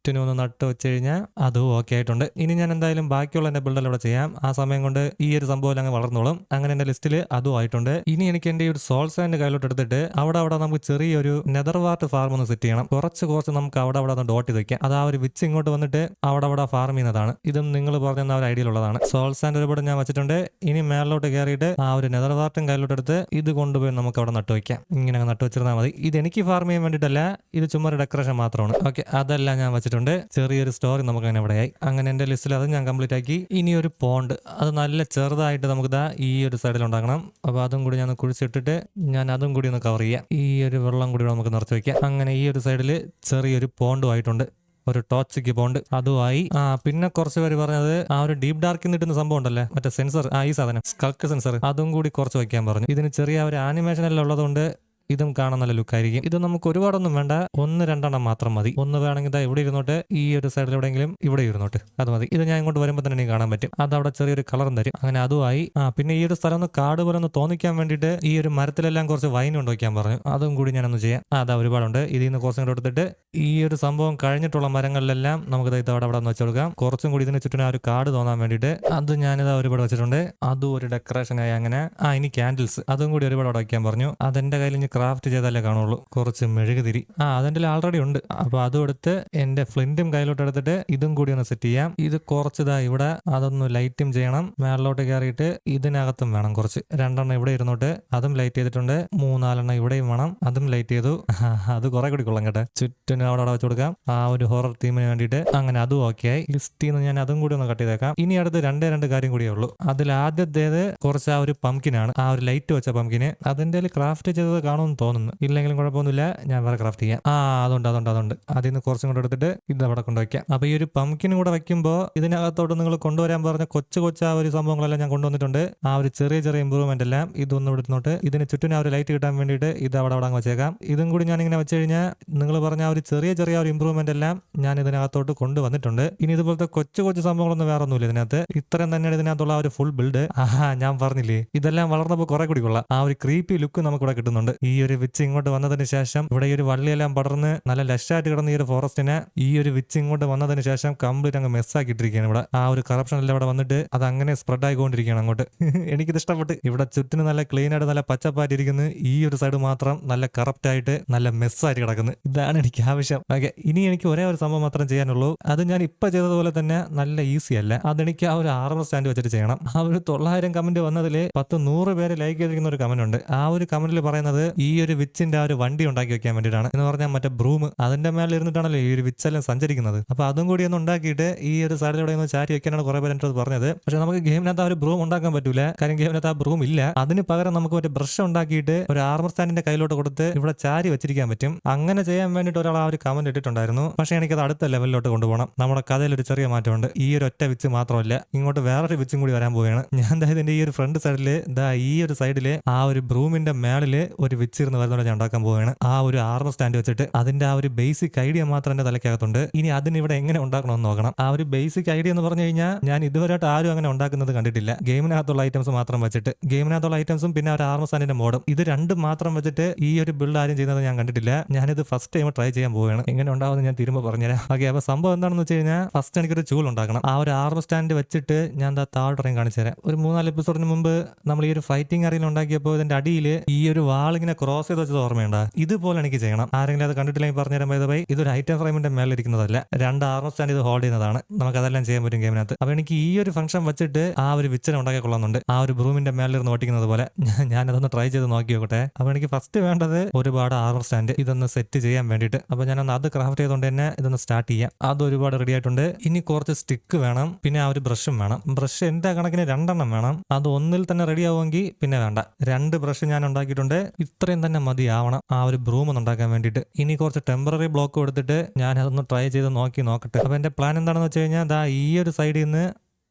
ചുറ്റിനും ഒന്ന് നട്ട് വെച്ച് കഴിഞ്ഞാൽ അതും ഓക്കെ ആയിട്ടുണ്ട്. ഇനി ഞാൻ എന്തായാലും ബാക്കിയുള്ള എന്റെ ബിൽഡർ ഇവിടെ ചെയ്യാം. ആ സമയം കൊണ്ട് ഈ ഒരു സംഭവം അങ്ങ് വളർന്നോളും. അങ്ങനെ എന്റെ ലിസ്റ്റിൽ അതും ആയിട്ടുണ്ട്. ഇനി എനിക്ക് എന്റെ ഒരു സോൾ സാൻഡ് കയ്യിലോട്ട് എടുത്തിട്ട് അവിടെ അവിടെ നമുക്ക് ചെറിയൊരു നെതർ വാർട്ട് ഫാർം ഒന്ന് സെറ്റ് ചെയ്യണം. കുറച്ച് കുറച്ച് നമുക്ക് അവിടെ അവിടെ ഒന്ന് ഡോട്ട് ചെയ്ത് വെക്കാം. അത് ആ ഒരു വിച്ച് ഇങ്ങോട്ട് വന്നിട്ട് അവിടെ അവിടെ ഫാർം ചെയ്യുന്നതാണ്. ഇതും നിങ്ങൾ പറഞ്ഞ ഒരു ഐഡിയയിലുള്ളതാണ് സോൾ സാൻഡ് ഒരുപാട് ഞാൻ വെച്ചിട്ടുണ്ട്. ഇനി മേളിലോട്ട് കയറിയിട്ട് ആ ഒരു നെതർ വാർട്ടും കയ്യിലോട്ട് എടുത്ത് ഇത് കൊണ്ടുപോയി നമുക്ക് അവിടെ നട്ട് വെക്കാം. ഇങ്ങനെ നട്ട് വെച്ചിരുന്നാൽ മതി. ഇത് എനിക്ക് ഫാർം ചെയ്യാൻ വേണ്ടിയിട്ടല്ല ഇത് ചുമ്മാ ഡെക്കറേഷൻ മാത്രമാണ്. ഓക്കെ അതെല്ലാം ഞാൻ വെച്ചിട്ടുണ്ട്. ചെറിയൊരു സ്റ്റോറി നമുക്ക് അങ്ങനെ ഇവിടെയായി. അങ്ങനെ എന്റെ ലിസ്റ്റിൽ അത് ഞാൻ കംപ്ലീറ്റ് ആക്കി. ഇനി ഒരു പോണ്ട് അത് നല്ല ചെറുതായിട്ട് നമുക്ക് ദാ ഈ ഒരു സൈഡിൽ ഉണ്ടാക്കണം. അപ്പോൾ അതും കൂടി ഞാൻ കുഴിച്ചിട്ടിട്ട് ഞാൻ അതും കൂടി ഒന്ന് കവർ ചെയ്യാം. ഈ ഒരു വെള്ളം കൂടി നമുക്ക് നിറച്ച് വെക്കാം. അങ്ങനെ ഈ ഒരു സൈഡിൽ ചെറിയൊരു പോണ്ടും ആയിട്ടുണ്ട്. ഒരു ടോക്സിക് പോണ്ട് അതുമായി ആ പിന്നെ കുറച്ച് പേര് പറഞ്ഞത് ആ ഒരു ഡീപ് ഡാർക്കിൽ നിന്ന് സംഭവം ഉണ്ടല്ലേ? മറ്റേ സെൻസർ ആ ഈ സാധനം. സ്കൾക്ക് സെൻസർ അതും കൂടി കുറച്ച് വയ്ക്കാൻ പറഞ്ഞു. ഇതിന് ചെറിയ ഒരു ആനിമേഷൻ എല്ലാം ഉള്ളതുകൊണ്ട് ഇതും കാണാൻ നല്ല ലുക്കായിരിക്കും. ഇത് നമുക്ക് ഒരുപാടൊന്നും വേണ്ട. ഒന്ന് രണ്ടെണ്ണം മാത്രം മതി. ഒന്ന് വേണമെങ്കിൽ ഇവിടെ ഇരുന്നോട്ട്. ഈ ഒരു സൈഡിൽ എവിടെയെങ്കിലും ഇവിടെ ഇരുന്നോട്ട്. അത് മതി. ഇത് ഞാൻ ഇങ്ങോട്ട് വരുമ്പോൾ തന്നെ കാണാൻ പറ്റും. അത് അവിടെ ചെറിയൊരു കളറും തരും. അങ്ങനെ അതുമായി ആ പിന്നെ ഈ ഒരു സ്ഥലം ഒന്ന് കാട് പോലെ ഒന്ന് തോന്നിക്കാൻ വേണ്ടിയിട്ട് ഈ ഒരു മരത്തിലെല്ലാം കുറച്ച് വൈൻ കൊണ്ട് വയ്ക്കാൻ പറഞ്ഞു. അതും കൂടി ഞാനൊന്ന് ചെയ്യാം. അതാ ഒരുപാടുണ്ട്. ഇതിൽ നിന്ന് കുറച്ചും കൂടെ എടുത്തിട്ട് ഈ ഒരു സംഭവം കഴിഞ്ഞിട്ടുള്ള മരങ്ങളിലെല്ലാം നമുക്ക് ദാ ഇത് അവിടെ വെച്ച് കൊടുക്കാം. കുറച്ചും കൂടി ഇതിന് ചുറ്റുന്ന ആ ഒരു കാട് തോന്നാൻ വേണ്ടിയിട്ട് അത് ഞാനിതാ ഒരുപാട് വെച്ചിട്ടുണ്ട്. അതും ഒരു ഡെക്കറേഷനായി അങ്ങനെ. ആ ഇനി ക്യാൻഡിൽസ് അതും കൂടി ഒരുപാട് അവിടെ വയ്ക്കാൻ പറഞ്ഞു. അതെന്റെ കയ്യിൽ ഇനി ക്രാഫ്റ്റ് ചെയ്താലേ കാണുള്ളൂ. കുറച്ച് മെഴുകുതിരി ആ അതെന്റെ ആൾറെഡി ഉണ്ട്. അപ്പൊ അതും എടുത്ത് എന്റെ ഫ്ലിന്റും കയ്യിലോട്ട് എടുത്തിട്ട് ഇതും കൂടി ഒന്ന് സെറ്റ് ചെയ്യാം. ഇത് കുറച്ചിതാ ഇവിടെ. അതൊന്ന് ലൈറ്റും ചെയ്യണം. മേളിലോട്ട് കയറിയിട്ട് ഇതിനകത്തും വേണം കുറച്ച്. രണ്ടെണ്ണം ഇവിടെ ഇരുന്നോട്ട്. അതും ലൈറ്റ് ചെയ്തിട്ടുണ്ട്. മൂന്നാലെണ്ണം ഇവിടെയും വേണം. അതും ലൈറ്റ് ചെയ്തു. അത് കുറെ കൂടി കൊള്ളാം കേട്ടെ. ചുറ്റിനും അവിടെ അവിടെ വെച്ച് കൊടുക്കാം. ആ ഒരു ഹൊറർ തീമിന് വേണ്ടിയിട്ട് അങ്ങനെ അതും ഓക്കെ ആയി. ലിസ്റ്റിൽ നിന്ന് ഞാൻ അതും കൂടി ഒന്ന് കട്ട് ചെയ്തേക്കാം. ഇനി അടുത്ത് രണ്ടേ രണ്ട് കാര്യം കൂടിയേ ഉള്ളൂ. അതിൽ ആദ്യത്തേത് കുറച്ച് ആ ഒരു പംകിനാണ് ആ ഒരു ലൈറ്റ് വെച്ച പംകിന് അതിന്റെ ക്രാഫ്റ്റ് ചെയ്തത് കാണുമെന്ന് തോന്നുന്നു. ഇല്ലെങ്കിലും കുഴപ്പമൊന്നുമില്ല. ഞാൻ വേറെ ക്രാഫ്റ്റ് ചെയ്യാം. ആ അതുണ്ട് അതുണ്ട് അതുണ്ട്. അതിൽ നിന്ന് കുറച്ചും കൂടെ എടുത്തിട്ട് ഇത് അവിടെ കൊണ്ടുവയ്ക്കാം അപ്പൊ ഈ ഒരു പംകിനും കൂടെ വെക്കുമ്പോൾ ഇതിനകത്തോട്ട് നിങ്ങൾ കൊണ്ടുവരാൻ പറഞ്ഞ കൊച്ചു കൊച്ചു ആ ഒരു സംഭവങ്ങളെല്ലാം ഞാൻ കൊണ്ടുവന്നിട്ടുണ്ട്. ആ ഒരു ചെറിയ ചെറിയ ഇമ്പ്രൂവ്മെന്റ് എല്ലാം ഇതൊന്നും എടുത്തോട്ട് ഇതിന് ചുറ്റിനും ആ ഒരു ലൈറ്റ് കിട്ടാൻ വേണ്ടിയിട്ട് ഇത് അവിടെ അവിടെ അങ്ങ് വെച്ചേക്കാം. ഇതും കൂടി ഞാൻ ഇങ്ങനെ വെച്ച് കഴിഞ്ഞാൽ നിങ്ങൾ പറഞ്ഞ ഒരു ചെറിയ ചെറിയ ഒരു ഇമ്പ്രൂവ്മെന്റ് എല്ലാം ഞാൻ ഇതിനകത്തോട്ട് കൊണ്ടുവന്നിട്ടുണ്ട്. ഇനി ഇതുപോലത്തെ കൊച്ചു കൊച്ചു സംഭവങ്ങളൊന്നും വേറെ ഒന്നുമില്ല ഇതിനകത്ത്. ഇത്രയും തന്നെയാണ് ഇതിനകത്തുള്ള ഒരു ഫുൾ ബിൽഡ് ആഹാ ഞാൻ പറഞ്ഞില്ലേ? ഇതെല്ലാം വളർന്നപ്പോൾ കുറെ കൂടി കൊള്ളാം. ആ ഒരു ക്രീപ്പി ലുക്ക് നമുക്കിവിടെ കിട്ടുന്നുണ്ട്. ഒരു വിച്ച് ഇങ്ങോട്ട് വന്നതിന് ശേഷം ഇവിടെ ഈ ഒരു വള്ളിയെല്ലാം പടർന്ന് നല്ല ലഷായിട്ട് കിടന്ന ഈ ഒരു ഫോറസ്റ്റിനെ ഈ ഒരു വിച്ച് ഇങ്ങോട്ട് വന്നതിന് ശേഷം കംപ്ലീറ്റ് അങ്ങ് മെസ്സാക്കിയിട്ടിരിക്കുകയാണ് ഇവിടെ. ആ ഒരു കറപ്ഷൻ എല്ലാം ഇവിടെ വന്നിട്ട് അത് അങ്ങനെ സ്പ്രെഡ് ആയിക്കൊണ്ടിരിക്കുകയാണ് അങ്ങോട്ട്. എനിക്കിത് ഇഷ്ടപ്പെട്ട് ഇവിടെ ചുറ്റിന് നല്ല ക്ലീൻ ആയിട്ട് നല്ല പച്ചപ്പായിട്ടിരിക്കുന്നു ഈ ഒരു സൈഡ് മാത്രം നല്ല കറപ്റ്റ് ആയിട്ട് നല്ല മെസ്സായിട്ട് കിടക്കുന്നു. ഇതാണ് എനിക്ക് ആവശ്യം. ഓക്കെ ഇനി എനിക്ക് ഒരേ ഒരു സംഭവം മാത്രം ചെയ്യാനുള്ളൂ. അത് ഞാൻ ഇപ്പൊ ചെയ്തതുപോലെ തന്നെ നല്ല ഈസി അല്ല. അതെനിക്ക് ആ ഒരു ആർമർ സ്റ്റാൻഡ് വെച്ചിട്ട് ചെയ്യണം. ആ ഒരു തൊള്ളായിരം കമന്റ് വന്നതിൽ പത്ത് നൂറ് പേര് ലൈക്ക് ചെയ്തിരിക്കുന്ന ഒരു കമന്റ് ഉണ്ട്. ആ ഒരു കമന്റിൽ പറയുന്നത് ഈ ഒരു വിച്ചിന്റെ ആ ഒരു വണ്ടി ഉണ്ടാക്കി വെക്കാൻ വേണ്ടിയിട്ടാണ്. എന്ന് പറഞ്ഞാൽ മറ്റേ ബ്രൂം അതിന്റെ മേലെ ഇരുന്നിട്ടാണല്ലോ ഈ ഒരു വിച്ചെല്ലാം സഞ്ചരിക്കുന്നത്. അപ്പൊ അതും കൂടി ഒന്ന് ഉണ്ടാക്കിയിട്ട് ഈ ഒരു സൈഡിലൂടെ ഒന്ന് ചാരി വെക്കാനാണ് കുറെ പേര് എന്റെ പറഞ്ഞത്. പക്ഷെ നമുക്ക് ഗെയിമിനകത്ത് ആ ഒരു ബ്രൂം ഉണ്ടാക്കാൻ പറ്റൂല. കാര്യം ഗെയിമിനകത്ത് ആ ബ്രൂം ഇല്ല. അതിന് പകരം നമുക്ക് മറ്റേ ബ്രഷ് ഉണ്ടാക്കിയിട്ട് ഒരു ആർമർ സ്റ്റാൻഡിന്റെ കയ്യിലോട്ട് കൊടുത്ത് ഇവിടെ ചാരി വെച്ചിരിക്കാൻ പറ്റും. അങ്ങനെ ചെയ്യാൻ വേണ്ടിയിട്ട് ഒരാൾ ആ ഒരു കമന്റ് ഇട്ടിട്ടുണ്ടായിരുന്നു. പക്ഷെ എനിക്കത് അടുത്ത ലെവലിലോട്ട് കൊണ്ടുപോകണം. നമ്മുടെ കഥയിൽ ഒരു ചെറിയ മാറ്റമുണ്ട്. ഈ ഒരു ഒറ്റ വിച്ച് മാത്രമല്ല ഇങ്ങോട്ട് വേറൊരു വിച്ചും കൂടി വരാൻ പോവുകയാണ്. ഞാൻ അതായത് എന്റെ ഈ ഒരു ഫ്രണ്ട് സൈഡിൽ ദാ ഈ ഒരു സൈഡിൽ ആ ഒരു ബ്രൂമിന്റെ മേളിൽ ഒരു വിച്ച് ഇരുന്ന് വരുന്നോടെ ഞാൻ ഉണ്ടാക്കാൻ പോവുകയാണ്. ആ ഒരു ആർമർ സ്റ്റാൻഡ് വെച്ചിട്ട് അതിന്റെ ആ ഒരു ബേസിക് ഐഡിയ മാത്രം എന്റെ തലയ്ക്കകത്തുണ്ട്. ഇനി അതിന് ഇവിടെ എങ്ങനെ ഉണ്ടാക്കണമെന്ന് നോക്കണം. ആ ഒരു ബേസിക് ഐഡിയ എന്ന് പറഞ്ഞു കഴിഞ്ഞാൽ ഞാൻ ഇതുവരെയായിട്ട് ആരും അങ്ങനെ ഉണ്ടാക്കുന്നത് കണ്ടിട്ടില്ല. ഗെയിമിനകത്തുള്ള ഐറ്റംസ് മാത്രം വെച്ചിട്ട്. ഗെയിമിനകത്തുള്ള ഐറ്റംസും പിന്നെ ഒരു ആർമർ സ്റ്റാൻഡിന്റെ മോഡും ഇത് രണ്ടും മാത്രം വെച്ചിട്ട് ഈ ഒരു ബിൽഡ് ആരും ചെയ്യുന്നത് ഞാൻ കണ്ടിട്ടില്ല. ഞാനിത് ഫസ്റ്റ് ടൈം ട്രൈ ചെയ്യാൻ പോവുകയാണ്. എങ്ങനെ ഉണ്ടാവുമെന്ന് ഞാൻ തിരുമ്പ് പറഞ്ഞുതരാം. ഓക്കെ അപ്പൊ സംഭവം എന്താണെന്ന് വെച്ച് കഴിഞ്ഞാൽ ഫസ്റ്റ് എനിക്കൊരു ചൂൾ ഉണ്ടാക്കണം. ആ ഒരു ആർമർ സ്റ്റാൻഡ് വെച്ചിട്ട് ഞാൻ എന്താ താഴോട്ടിറങ്ങി കാണിച്ചു തരാം ഒരു മൂന്നാൽ എപ്പിസോഡിന് മുമ്പ് നമ്മൾ ഈ ഒരു ഫൈറ്റിംഗ് അറിയിൽ ഉണ്ടാക്കിയപ്പോൾ ഇതിന്റെ അടിയിൽ ഈ ഒരു വാളിങ്ങനെ ക്രോസ് ചെയ്ത് വെച്ചത് ഓർമ്മയുണ്ട്? ഇതുപോലെ എനിക്ക് ചെയ്യണം. ആരെങ്കിലും അത് കണ്ടിട്ടില്ലെങ്കിൽ പറഞ്ഞു പറഞ്ഞുതരാൻ പോയത് പോയി ഇതൊരു ഐറ്റം ഫ്രെയിമിന്റെ മേലെ ഇരിക്കുന്നതല്ല. രണ്ട് ആർമർ സ്റ്റാൻഡ് ഇത് ഹോൾഡ് ചെയ്യുന്നതാണ്. നമുക്ക് അതെല്ലാം ചെയ്യാൻ പറ്റും ഗെയിമിനകത്ത് അപ്പൊ എനിക്ക് ഈ ഒരു ഫംഗ്ഷൻ വെച്ചിട്ട് ആ ഒരു വിച്ചനെ ഉണ്ടാക്കി കൊള്ളുന്നുണ്ട്. ആ ഒരു ബ്രൂമിന്റെ മേലിരുന്ന് ഓട്ടിക്കുന്നത് പോലെ. ഞാൻ- അതൊന്ന് ട്രൈ ചെയ്ത് നോക്കി നോക്കട്ടെ. അപ്പൊ എനിക്ക് ഫസ്റ്റ് വേണ്ടത് ഒരുപാട് ആർമർ സ്റ്റാൻഡ് ഇതൊന്ന് സെറ്റ് ചെയ്യാൻ വേണ്ടിയിട്ട്. അപ്പൊ ഞാനൊന്ന് അത് ക്രാഫ്റ്റ് ചെയ്തുകൊണ്ട് തന്നെ ഇതൊന്ന് സ്റ്റാർട്ട് ചെയ്യാം. അത് ഒരുപാട് റെഡി ആയിട്ടുണ്ട്. ഇനി കുറച്ച് സ്റ്റിക്ക് വേണം. പിന്നെ ആ ഒരു ബ്രഷും വേണം. ബ്രഷ് എന്റെ കണക്കിന് രണ്ടെണ്ണം വേണം. അത് ഒന്നിൽ തന്നെ റെഡി ആവുമെങ്കിൽ പിന്നെ വേണ്ട. രണ്ട് ബ്രഷ് ഞാൻ ഉണ്ടാക്കിയിട്ടുണ്ട്. ഇത്രയും തന്നെ മതിയാവണം ആ ഒരു ബ്രൂം ഉണ്ടാക്കാൻ വേണ്ടിയിട്ട്. ഇനി കുറച്ച് ടെമ്പററി ബ്ലോക്ക് കൊടുത്തിട്ട് ഞാൻ അതൊന്ന് ട്രൈ ചെയ്ത് നോക്കി നോക്കട്ടെ. അപ്പോൾ എന്റെ പ്ലാൻ എന്താണെന്ന് വെച്ച് കഴിഞ്ഞാൽ ദാ ഈ ഒരു സൈഡിൽ നിന്ന്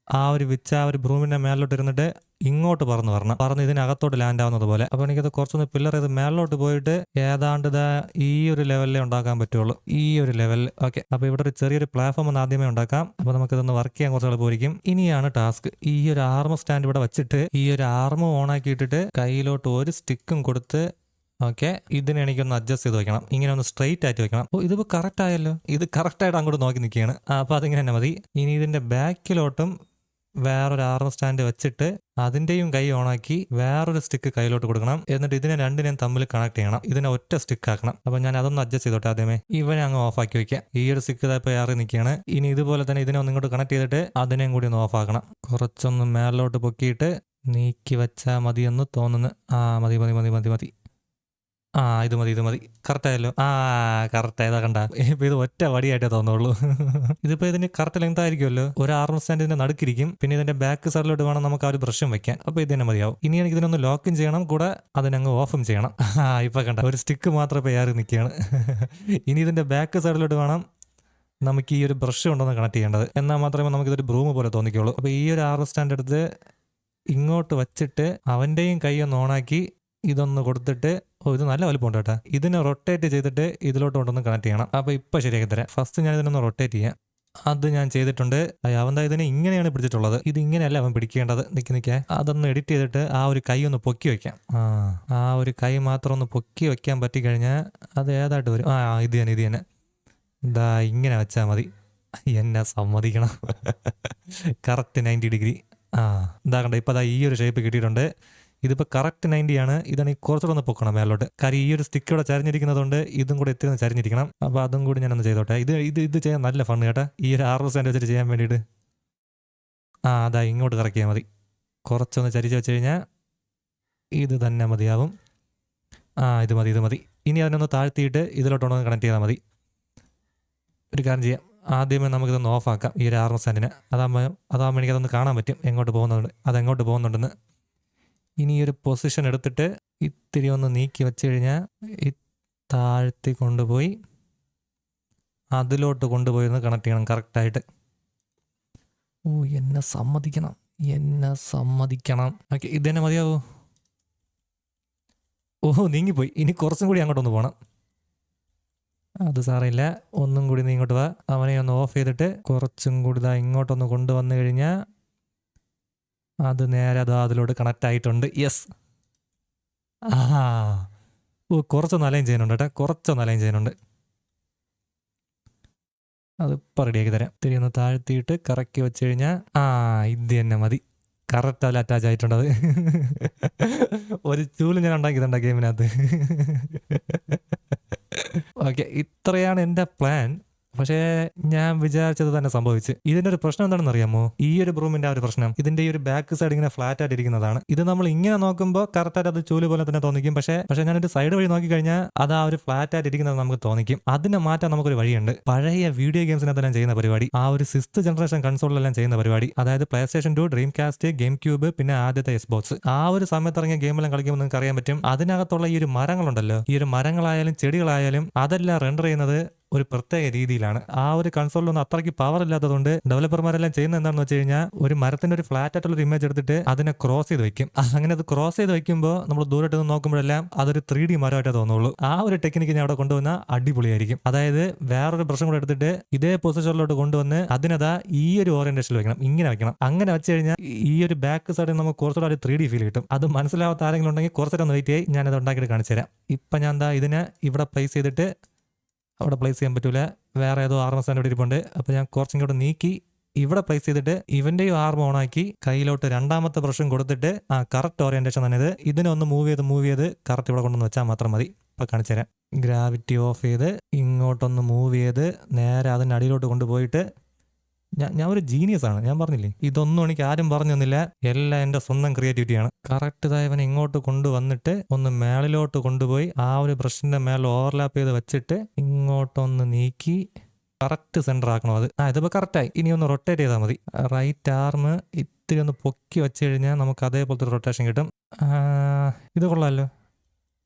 ആ ഒരു വിച്ച ആ ഒരു ബ്രൂമിന്റെ മേലോട്ട് ഇരുന്നിട്ട് ഇങ്ങോട്ട് പറന്ന് വരണം. പറന്ന് ഇതിനകത്തോട്ട് ലാൻഡ് ആവുന്നത് പോലെ. അപ്പോൾ എനിക്കത് കുറച്ചൊന്ന് പില്ലർ ചെയ്ത് മേലോട്ട് പോയിട്ട് ഏതാണ്ട് ദാ ഈ ഒരു ലെവലിലേ ഉണ്ടാക്കാൻ പറ്റുള്ളൂ. ഈ ഒരു ലെവലിൽ ഓക്കെ അപ്പോൾ ഇവിടെ ഒരു ചെറിയൊരു പ്ലാറ്റ്ഫോം ഒന്ന് ആദ്യമേ ഉണ്ടാക്കാം. അപ്പോൾ നമുക്കിതൊന്ന് വർക്ക് ചെയ്യാൻ കുറച്ച് എളുപ്പമായിരിക്കും ഇനിയാണ് ടാസ്ക് ഈ ഒരു ആർമ സ്റ്റാൻഡ് ഇവിടെ വെച്ചിട്ട് ഈ ഒരു ആർമ ഓൺ ആക്കിയിട്ടിട്ട് കയ്യിലോട്ട് ഒരു സ്റ്റിക്കും കൊടുത്ത് ഓക്കെ. ഇതിനെ എനിക്കൊന്ന് അഡ്ജസ്റ്റ് ചെയ്ത് വെക്കണം. ഇങ്ങനെ ഒന്ന് സ്ട്രെയിറ്റ് ആയിട്ട് വെക്കണം. ഓ ഇതിപ്പോ കറക്റ്റ് ആയല്ലോ. ഇത് കറക്റ്റ് ആയിട്ട് അങ്ങോട്ട് നോക്കി നിൽക്കുകയാണ്. അപ്പോൾ അപ്പൊ അതിങ്ങനെ തന്നെ മതി. ഇനി ഇതിന്റെ ബാക്കിലോട്ടും വേറൊരു ആർമ സ്റ്റാൻഡ് വെച്ചിട്ട് അതിന്റെയും കൈ ഓണാക്കി വേറൊരു സ്റ്റിക്ക് കയ്യിലോട്ട് കൊടുക്കണം. എന്നിട്ട് ഇതിനെ രണ്ടിനെയും തമ്മിൽ കണക്ട് ചെയ്യണം. ഇതിനെ ഒറ്റ സ്റ്റിക്ക് ആക്കണം. അപ്പൊ ഞാൻ അതൊന്ന് അഡ്ജസ്റ്റ് ചെയ്തോട്ടെ ആദ്യമേ. ഇവനെ അങ്ങ് ഓഫ് ആക്കി വെക്കാം. ഈ ഒരു സ്റ്റിക്ക് ഇതായപ്പോ ഏറി നിൽക്കുകയാണ്. ഇനി ഇതുപോലെ തന്നെ ഇതിനെ ഒന്ന് ഇങ്ങോട്ട് കണക്ട് ചെയ്തിട്ട് അതിനെയും കൂടി ഒന്ന് ഓഫ് ആക്കണം. കുറച്ചൊന്ന് മേലോട്ട് പൊക്കിയിട്ട് നീക്കി വെച്ചാൽ മതിയെന്ന് തോന്നുന്നു. ആ മതി മതി മതി മതി മതി. ആ ഇത് മതി ഇത് മതി. കറക്റ്റ് ആയല്ലോ ആ കറക്റ്റ് ആയതാ കണ്ട. ഇപ്പൊ ഇത് ഒറ്റ വടിയായിട്ടേ തോന്നുള്ളൂ. ഇതിപ്പോ ഇതിന് കറക്റ്റ് ലെങ്ത് ആയിരിക്കുമല്ലോ. ഒരു ആർമ സ്റ്റാൻഡ് ഇതിന്റെ നടുക്കിരിക്കും. പിന്നെ ഇതിന്റെ ബാക്ക് സൈഡിലോട്ട് വേണം നമുക്ക് ആ ഒരു ബ്രഷും വെക്കാൻ. അപ്പൊ ഇത് തന്നെ മതിയാവും. ഇനി എനിക്ക് ഇതിനൊന്ന് ലോക്കും ചെയ്യണം. കൂടെ അതിനങ്ങ് ഓഫും ചെയ്യണം. ആ ഇപ്പൊ കണ്ട. ഒരു സ്റ്റിക്ക് മാത്രം ഇപ്പൊ ഏറി നിൽക്കുകയാണ്. ഇനി ഇതിന്റെ ബാക്ക് സൈഡിലോട്ട് വേണം നമുക്ക് ഈ ഒരു ബ്രഷ് ഉണ്ടെന്ന് കണക്ട് ചെയ്യേണ്ടത്. എന്നാൽ മാത്രമേ നമുക്ക് ഇതൊരു ബ്രൂമ് പോലെ തോന്നിക്കുള്ളൂ. അപ്പൊ ഈ ഒരു ആർമ സ്റ്റാൻഡ് എടുത്ത് ഇങ്ങോട്ട് വച്ചിട്ട് അവന്റെയും കൈ ഒന്ന് ഓണാക്കി ഇതൊന്ന് കൊടുത്തിട്ട് ഓ ഇത് നല്ല വലുപ്പമുണ്ട് കേട്ടോ. ഇതിനെ റൊട്ടേറ്റ് ചെയ്തിട്ട് ഇതിലോട്ട് കൊണ്ടൊന്ന് കണക്ട് ചെയ്യണം. അപ്പോൾ ഇപ്പോൾ ശരിയാക്കി തരാം. ഫസ്റ്റ് ഞാൻ ഇതിനൊന്ന് റൊട്ടേറ്റ് ചെയ്യാം. അത് ഞാൻ ചെയ്തിട്ടുണ്ട്. അവന്താ ഇതിനെ ഇങ്ങനെയാണ് പിടിച്ചിട്ടുള്ളത്. ഇത് ഇങ്ങനെയല്ല അവൻ പിടിക്കേണ്ടത്? നിൽക്കി നിൽക്കേ അതൊന്ന് എഡിറ്റ് ചെയ്തിട്ട് ആ ഒരു കൈ ഒന്ന് പൊക്കി വെക്കാം. ആ ആ ഒരു കൈ മാത്രം ഒന്ന് പൊക്കി വെക്കാൻ പറ്റിക്കഴിഞ്ഞാൽ അത് ഏതായിട്ട് വരും? ആ ആ, ഇത് തന്നെ ഇത് തന്നെ. ഇതാ ഇങ്ങനെ വെച്ചാൽ മതി. എന്നെ സമ്മതിക്കണം. കറക്റ്റ് നയന്റി ഡിഗ്രി ആ ഇതാ കണ്ട ഇപ്പം അതാ ഈ ഒരു ഷേപ്പ് കിട്ടിയിട്ടുണ്ട്. ഇതിപ്പോൾ കറക്റ്റ് നയന്റി ആണ്. ഇതാണ് കുറച്ചുകൂടെ ഒന്ന് പൊക്കണം മേലോട്ട്. കാര്യം ഈ ഒരു സ്റ്റിക്ക് ഇവിടെ ചരിഞ്ഞിരിക്കുന്നതുകൊണ്ട് ഇതും കൂടെ എത്തി ചരിഞ്ഞിരിക്കണം. അപ്പോൾ അതും കൂടി ഞാനൊന്ന് ചെയ്തോട്ടെ. ഇത് ഇത് ഇത് ചെയ്യാൻ നല്ല ഫണ്ട് കേട്ടോ. ഈ ഒരു ആറ് സെന്റ് വെച്ചിട്ട് ചെയ്യാൻ വേണ്ടിയിട്ട്. ആ അതാ ഇങ്ങോട്ട് കറക്കിയാൽ മതി. കുറച്ചൊന്ന് ചരിച്ച് വെച്ച് കഴിഞ്ഞാൽ ഇത് തന്നെ മതിയാവും. ആ ഇത് മതി ഇത് മതി. ഇനി അതിനൊന്ന് താഴ്ത്തിയിട്ട് ഇതിലോട്ടൊന്ന് കണക്ട് ചെയ്താൽ മതി. ഒരു കാര്യം ചെയ്യാം. ആദ്യമേ നമുക്കിതൊന്ന് ഓഫാക്കാം ഈ ഒരു ആറ് സെന്റിന് അതാകുമ്പോൾ അതാകുമ്പോൾ എനിക്കതൊന്ന് കാണാൻ പറ്റും. എങ്ങോട്ട് പോകുന്നുണ്ട് അതെങ്ങോട്ട് പോകുന്നുണ്ടെന്ന്. ഇനി ഒരു പൊസിഷൻ എടുത്തിട്ട് ഇത്തിരി ഒന്ന് നീക്കി വെച്ച് കഴിഞ്ഞാൽ ഈ താഴ്ത്തി കൊണ്ടുപോയി അതിലോട്ട് കൊണ്ടുപോയി ഒന്ന് കണക്ട് ചെയ്യണം കറക്റ്റായിട്ട് ഓ എന്നെ സമ്മതിക്കണം. എന്നെ സമ്മതിക്കണം. ഓക്കെ ഇത് തന്നെ മതിയാവോ? ഓ നീങ്ങിപ്പോയി. ഇനി കുറച്ചും കൂടി അങ്ങോട്ടൊന്ന് പോകണം അത് സാറില്ല ഒന്നും കൂടി നീ ഇങ്ങോട്ട് വാ. അവനെ ഒന്ന് ഓഫ് ചെയ്തിട്ട് കുറച്ചും കൂടി ഇതാ ഇങ്ങോട്ടൊന്ന് കൊണ്ടുവന്നു കഴിഞ്ഞാൽ അത് നേരെ അത് അതിലോട്ട് കണക്റ്റ് ആയിട്ടുണ്ട്. യെസ് ആ ഓ കുറച്ചൊന്ന് അലൈൻ ചെയ്യുന്നുണ്ട് കേട്ടോ. കുറച്ചൊന്ന് അലൈൻ ചെയ്യുന്നുണ്ട്. അത് റെഡിയാക്കി തരാം. തിരിയൊന്ന് താഴ്ത്തിയിട്ട് കറക്കി വെച്ച് കഴിഞ്ഞാൽ ആ ഇത് തന്നെ മതി. കറക്റ്റ് അതിൽ അറ്റാച്ച് ആയിട്ടുണ്ട് അത്. ഒരു ചൂൽ ഞാൻ ഉണ്ടാക്കിയതുണ്ട് ഗെയിമിനകത്ത് ഓക്കെ ഇത്രയാണ് എന്റെ പ്ലാൻ പക്ഷേ ഞാൻ വിചാരിച്ചത് തന്നെ സംഭവിച്ചു. ഇതിന്റെ ഒരു പ്രശ്നം എന്താണെന്ന് അറിയാമോ? ഈ ഒരു ബ്രൂമിന്റെ ആ ഒരു പ്രശ്നം. ഇതിന്റെ ഈ ഒരു ബാക്ക് സൈഡ് ഇങ്ങനെ ഫ്ലാറ്റ് ആയിട്ട് ഇരിക്കുന്നതാണ്. ഇത് നമ്മൾ ഇങ്ങനെ നോക്കുമ്പോൾ കറക്റ്റ് ആയിട്ട് അത് ചൂൽ പോലെ തന്നെ തോന്നിക്കും. പക്ഷേ പക്ഷേ ഞാനൊരു സൈഡ് വഴി നോക്കി കഴിഞ്ഞാൽ അത് ആ ഒരു ഫ്ലാറ്റ് ആയിട്ട് ഇരിക്കുന്നത് നമുക്ക് തോന്നിക്കും. അതിനെ മാറ്റാൻ നമുക്കൊരു വഴിയുണ്ട്. പഴയ വീഡിയോ ഗെയിംസിനെ തന്നെ ചെയ്യുന്ന പരിപാടി. ആ ഒരു സിക്സ്ത് ജനറേഷൻ കൺസോളിലെല്ലാം ചെയ്യുന്ന പരിപാടി. അതായത് PlayStation two Dreamcast GameCube പിന്നെ ആദ്യത്തെ എസ് ബോക്സ് ആ ഒരു സമയത്ത് ഇറങ്ങിയ ഗെയിമെല്ലാം കളിക്കുമ്പോൾ നിങ്ങൾക്ക് അറിയാൻ പറ്റും. അതിനകത്തുള്ള ഈ ഒരു മരങ്ങളുണ്ടല്ലോ. ഈ ഒരു മരങ്ങളായാലും ചെടികളായാലും അതെല്ലാം റെൻഡർ ചെയ്യുന്നത് ഒരു പ്രത്യേക രീതിയിലാണ്. ആ ഒരു കൺസോളിലൊന്നും അത്രയ്ക്ക് പവർ ഇല്ലാത്തതുകൊണ്ട് ഡെവലപ്പർമാരെല്ലാം ചെയ്യുന്ന എന്താണെന്ന് വെച്ച് കഴിഞ്ഞാൽ ഒരു മരത്തിന്റെ ഒരു ഫ്ലാറ്റ് ആയിട്ടുള്ള ഒരു ഇമേജ് എടുത്തിട്ട് അതിനെ ക്രോസ് ചെയ്ത് വെക്കും. അങ്ങനെ അത് ക്രോസ് ചെയ്ത് വെക്കുമ്പോൾ നമ്മൾ ദൂരത്ത് നിന്ന് നോക്കുമ്പോഴെല്ലാം അതൊരു ത്രീ ഡി മരമായിട്ടേ തോന്നുള്ളൂ. ആ ഒരു ടെക്നിക്ക് ഞാൻ അവിടെ കൊണ്ടുവന്ന അടിപൊളിയായിരിക്കും. അതായത് വേറൊരു പ്രശ്നം കൂടെ എടുത്തിട്ട് ഇതേ പൊസിഷനിലോട്ട് കൊണ്ടുവന്ന് അതിനതാ ഈ ഒരു ഓറിയന്റേഷനിൽ വെക്കണം. ഇങ്ങനെ വെക്കണം. അങ്ങനെ വെച്ച് കഴിഞ്ഞാൽ ഈ ഒരു ബാക്ക് സൈഡിൽ നമുക്ക് കുറച്ചുകൂടെ ഒരു ത്രീ ഡി ഫീൽ കിട്ടും. അത് മനസ്സിലാവാത്ത ആരെങ്കിലും ഉണ്ടെങ്കിൽ കുറച്ചൊക്കെ ഒന്ന് വെയിറ്റ് ചെയ്ത് ഞാനത് ഉണ്ടാക്കിയിട്ട് കാണിച്ചു തരാം ഇപ്പം ഞാൻ എന്താ ഇതിനെ ഇവിടെ പ്ലേസ് ചെയ്തിട്ട് അവിടെ പ്ലേസ് ചെയ്യാൻ പറ്റൂല. വേറെ ഏതോ ആർമ സ്റ്റാൻഡ് ഇരിപ്പുണ്ട്. അപ്പോൾ ഞാൻ കുറച്ചും കൂടെ നീക്കി ഇവിടെ പ്ലേസ് ചെയ്തിട്ട് ഇവന്റെയും ആർമ ഓണാക്കി കയ്യിലോട്ട് രണ്ടാമത്തെ ബ്രഷും കൊടുത്തിട്ട് ആ കറക്റ്റ് ഓറിയന്റേഷൻ തന്നെ ഇത് ഇതിനൊന്ന് മൂവ് ചെയ്ത് മൂവ് ചെയ്ത് കറക്റ്റ് ഇവിടെ കൊണ്ടുവന്ന് വെച്ചാൽ മാത്രം മതി. ഇപ്പം കാണിച്ചു തരാം ഗ്രാവിറ്റി ഓഫ് ചെയ്ത് ഇങ്ങോട്ടൊന്ന് മൂവ് ചെയ്ത് നേരെ അതിന്റെ അടിയിലോട്ട് കൊണ്ടുപോയിട്ട് ഞാൻ ഒരു ജീനിയസ് ആണ്. ഞാൻ പറഞ്ഞില്ലേ? ഇതൊന്നും എനിക്ക് ആരും പറഞ്ഞു തന്നില്ല. എല്ലാം എന്റെ സ്വന്തം ക്രിയേറ്റിവിറ്റിയാണ് കറക്റ്റ് ഇതായവനെ ഇങ്ങോട്ട് കൊണ്ടുവന്നിട്ട് ഒന്ന് മേളിലോട്ട് കൊണ്ടുപോയി ആ ഒരു ബ്രഷിന്റെ മേളിൽ ഓവർലാപ്പ് ചെയ്ത് വെച്ചിട്ട് ഇങ്ങോട്ടൊന്ന് നീക്കി കറക്റ്റ് സെന്റർ ആക്കണം അത്. ആ ഇതിപ്പോൾ കറക്റ്റായി ഇനി ഒന്ന് റൊട്ടേറ്റ് ചെയ്താൽ മതി. റൈറ്റ് ആർമ് ഇത്തിരി ഒന്ന് പൊക്കി വെച്ച് കഴിഞ്ഞാൽ നമുക്ക് അതേപോലത്തെ ഒരു റൊട്ടേഷൻ കിട്ടും. ഇത് കൊള്ളാമല്ലോ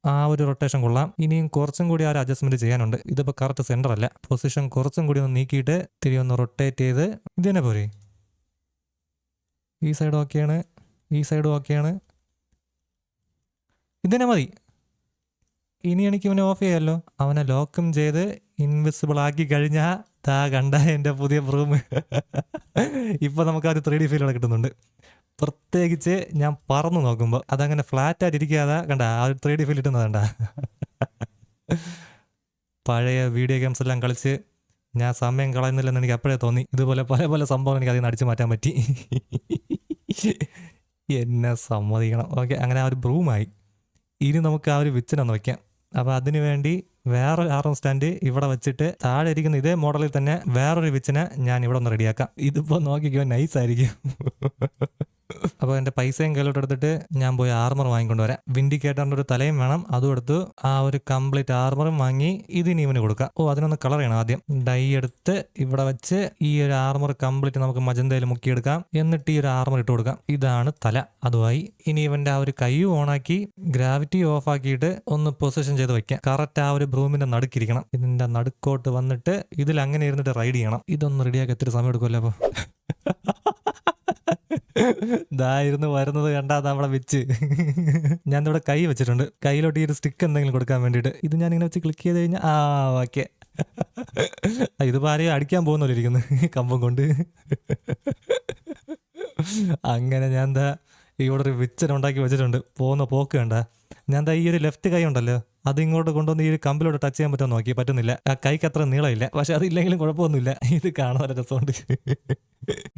ആ ഒരു റൊട്ടേഷൻ കൊള്ളാം. ഇനിയും കുറച്ചും കൂടി ആ ഒരു അഡ്ജസ്റ്റ്മെന്റ് ചെയ്യാനുണ്ട്. ഇതിപ്പോൾ കറക്റ്റ് സെന്റർ അല്ല. പൊസിഷൻ കുറച്ചും കൂടി ഒന്ന് നീക്കിയിട്ട് തിരി ഒന്ന് റൊട്ടേറ്റ് ചെയ്ത് ഇത് തന്നെ പോരെ. ഈ സൈഡ് ഓക്കെയാണ് ഈ സൈഡും ഓക്കെയാണ് ഇതിനെ മതി. ഇനി എനിക്ക് ഇവനെ ഓഫ് ചെയ്യാമല്ലോ അവനെ ലോക്കും ചെയ്ത് ഇൻവിസിബിൾ ആക്കി കഴിഞ്ഞാൽ താ കണ്ട എന്റെ പുതിയ റൂം ഇപ്പൊ നമുക്ക് ആ ത്രീ ഡി ഫീൽ കിട്ടുന്നുണ്ട്. പ്രത്യേകിച്ച് ഞാൻ പറന്നു നോക്കുമ്പോൾ അതങ്ങനെ ഫ്ലാറ്റ് ആയിട്ട് ഇരിക്കാതെ കണ്ട ആ ഒരു ത്രീ ഡി ഫീൽ കിട്ടുന്നത് കണ്ട. പഴയ വീഡിയോ ഗെയിംസ് എല്ലാം കളിച്ച് ഞാൻ സമയം കളയുന്നില്ലെന്ന് എനിക്ക് അപ്പോഴേ തോന്നി. ഇതുപോലെ പല പല സംഭവങ്ങൾ എനിക്ക് അതിൽ നിന്ന് അടിച്ചു മാറ്റാൻ പറ്റി. എന്നെ സമ്മതിക്കണം. ഓക്കെ അങ്ങനെ ആ ഒരു ബ്രൂമായി ഇനി നമുക്ക് ആ ഒരു വിച്ചിനൊന്ന് വെക്കാം. അപ്പോൾ അതിനു വേണ്ടി വേറൊരു ആർ സ്റ്റാൻഡ് ഇവിടെ വെച്ചിട്ട് താഴെ ഇരിക്കുന്ന ഇതേ മോഡലിൽ തന്നെ വേറൊരു വിച്ചിനെ ഞാൻ ഇവിടെ ഒന്ന് റെഡിയാക്കാം ഇതിപ്പോൾ നോക്കിക്കോ നൈസ് ആയിരിക്കും. അപ്പോൾ എന്റെ പൈസയും കയ്യിലോട്ട് എടുത്തിട്ട് ഞാൻ പോയി ആർമർ വാങ്ങിക്കൊണ്ട് വരാം. വിൻഡിക്കേറ്ററിന്റെ ഒരു തലയും വേണം. അതും എടുത്ത് ആ ഒരു കംപ്ലീറ്റ് ആർമറും വാങ്ങി ഇതിന് ഇവന് കൊടുക്കാം. ഓ അതിനൊന്ന് കളർ ചെയ്യണം ആദ്യം. ഡൈ എടുത്ത് ഇവിടെ വെച്ച് ഈ ഒരു ആർമർ കംപ്ലീറ്റ് നമുക്ക് മജന്തയിൽ മുക്കിയെടുക്കാം. എന്നിട്ട് ഈ ഒരു ആർമർ ഇട്ട് കൊടുക്കാം. ഇതാണ് തല. അതുമായി ഇനി ഇവന്റെ ആ ഒരു കൈ ഓണാക്കി ഗ്രാവിറ്റി ഓഫ് ആക്കിയിട്ട് ഒന്ന് പൊസിഷൻ ചെയ്ത് വെക്കാം. കറക്റ്റ് ആ ഒരു ബ്രൂമിന്റെ നടുക്കിരിക്കണം ഇതിന്റെ നടുക്കോട്ട് വന്നിട്ട് ഇതിൽ അങ്ങനെ ഇരുന്നിട്ട് റൈഡ് ചെയ്യണം. ഇതൊന്ന് റെഡിയാക്കി എത്തിരി സമയം എടുക്കുമല്ലോ അപ്പോൾ ഇതായിരുന്നു വരുന്നത് കണ്ടാ നമ്മളെ വെച്ച്. ഞാൻ ഇവിടെ കൈ വെച്ചിട്ടുണ്ട്. കയ്യിലോട്ട് ഈ ഒരു സ്റ്റിക്ക് എന്തെങ്കിലും കൊടുക്കാൻ വേണ്ടിയിട്ട്. ഇത് ഞാൻ ഇങ്ങനെ വെച്ച് ക്ലിക്ക് ചെയ്ത് കഴിഞ്ഞാൽ ആ ഓക്കെ. ഇത് ആരെയും അടിക്കാൻ പോകുന്നല്ലോ ഇരിക്കുന്നു. കമ്പം കൊണ്ട്. അങ്ങനെ ഞാൻ എന്താ ഇവിടെ ഒരു വിച്ചൻ ഉണ്ടാക്കി വെച്ചിട്ടുണ്ട്. പോകുന്ന പോക്ക് കണ്ട. ഞാൻ എന്താ ഈ ഒരു ലെഫ്റ്റ് കൈ ഉണ്ടല്ലോ അത് ഇങ്ങോട്ട് കൊണ്ടുവന്ന് ഈ ഒരു കമ്പിലോട്ട് ടച്ച് ചെയ്യാൻ പറ്റുമോ നോക്കി പറ്റുന്നില്ല. ആ കൈക്ക് അത്ര നീളമില്ല. പക്ഷെ അതില്ലെങ്കിലും കുഴപ്പമൊന്നുമില്ല. ഇത് കാണാൻ രസമുണ്ട്.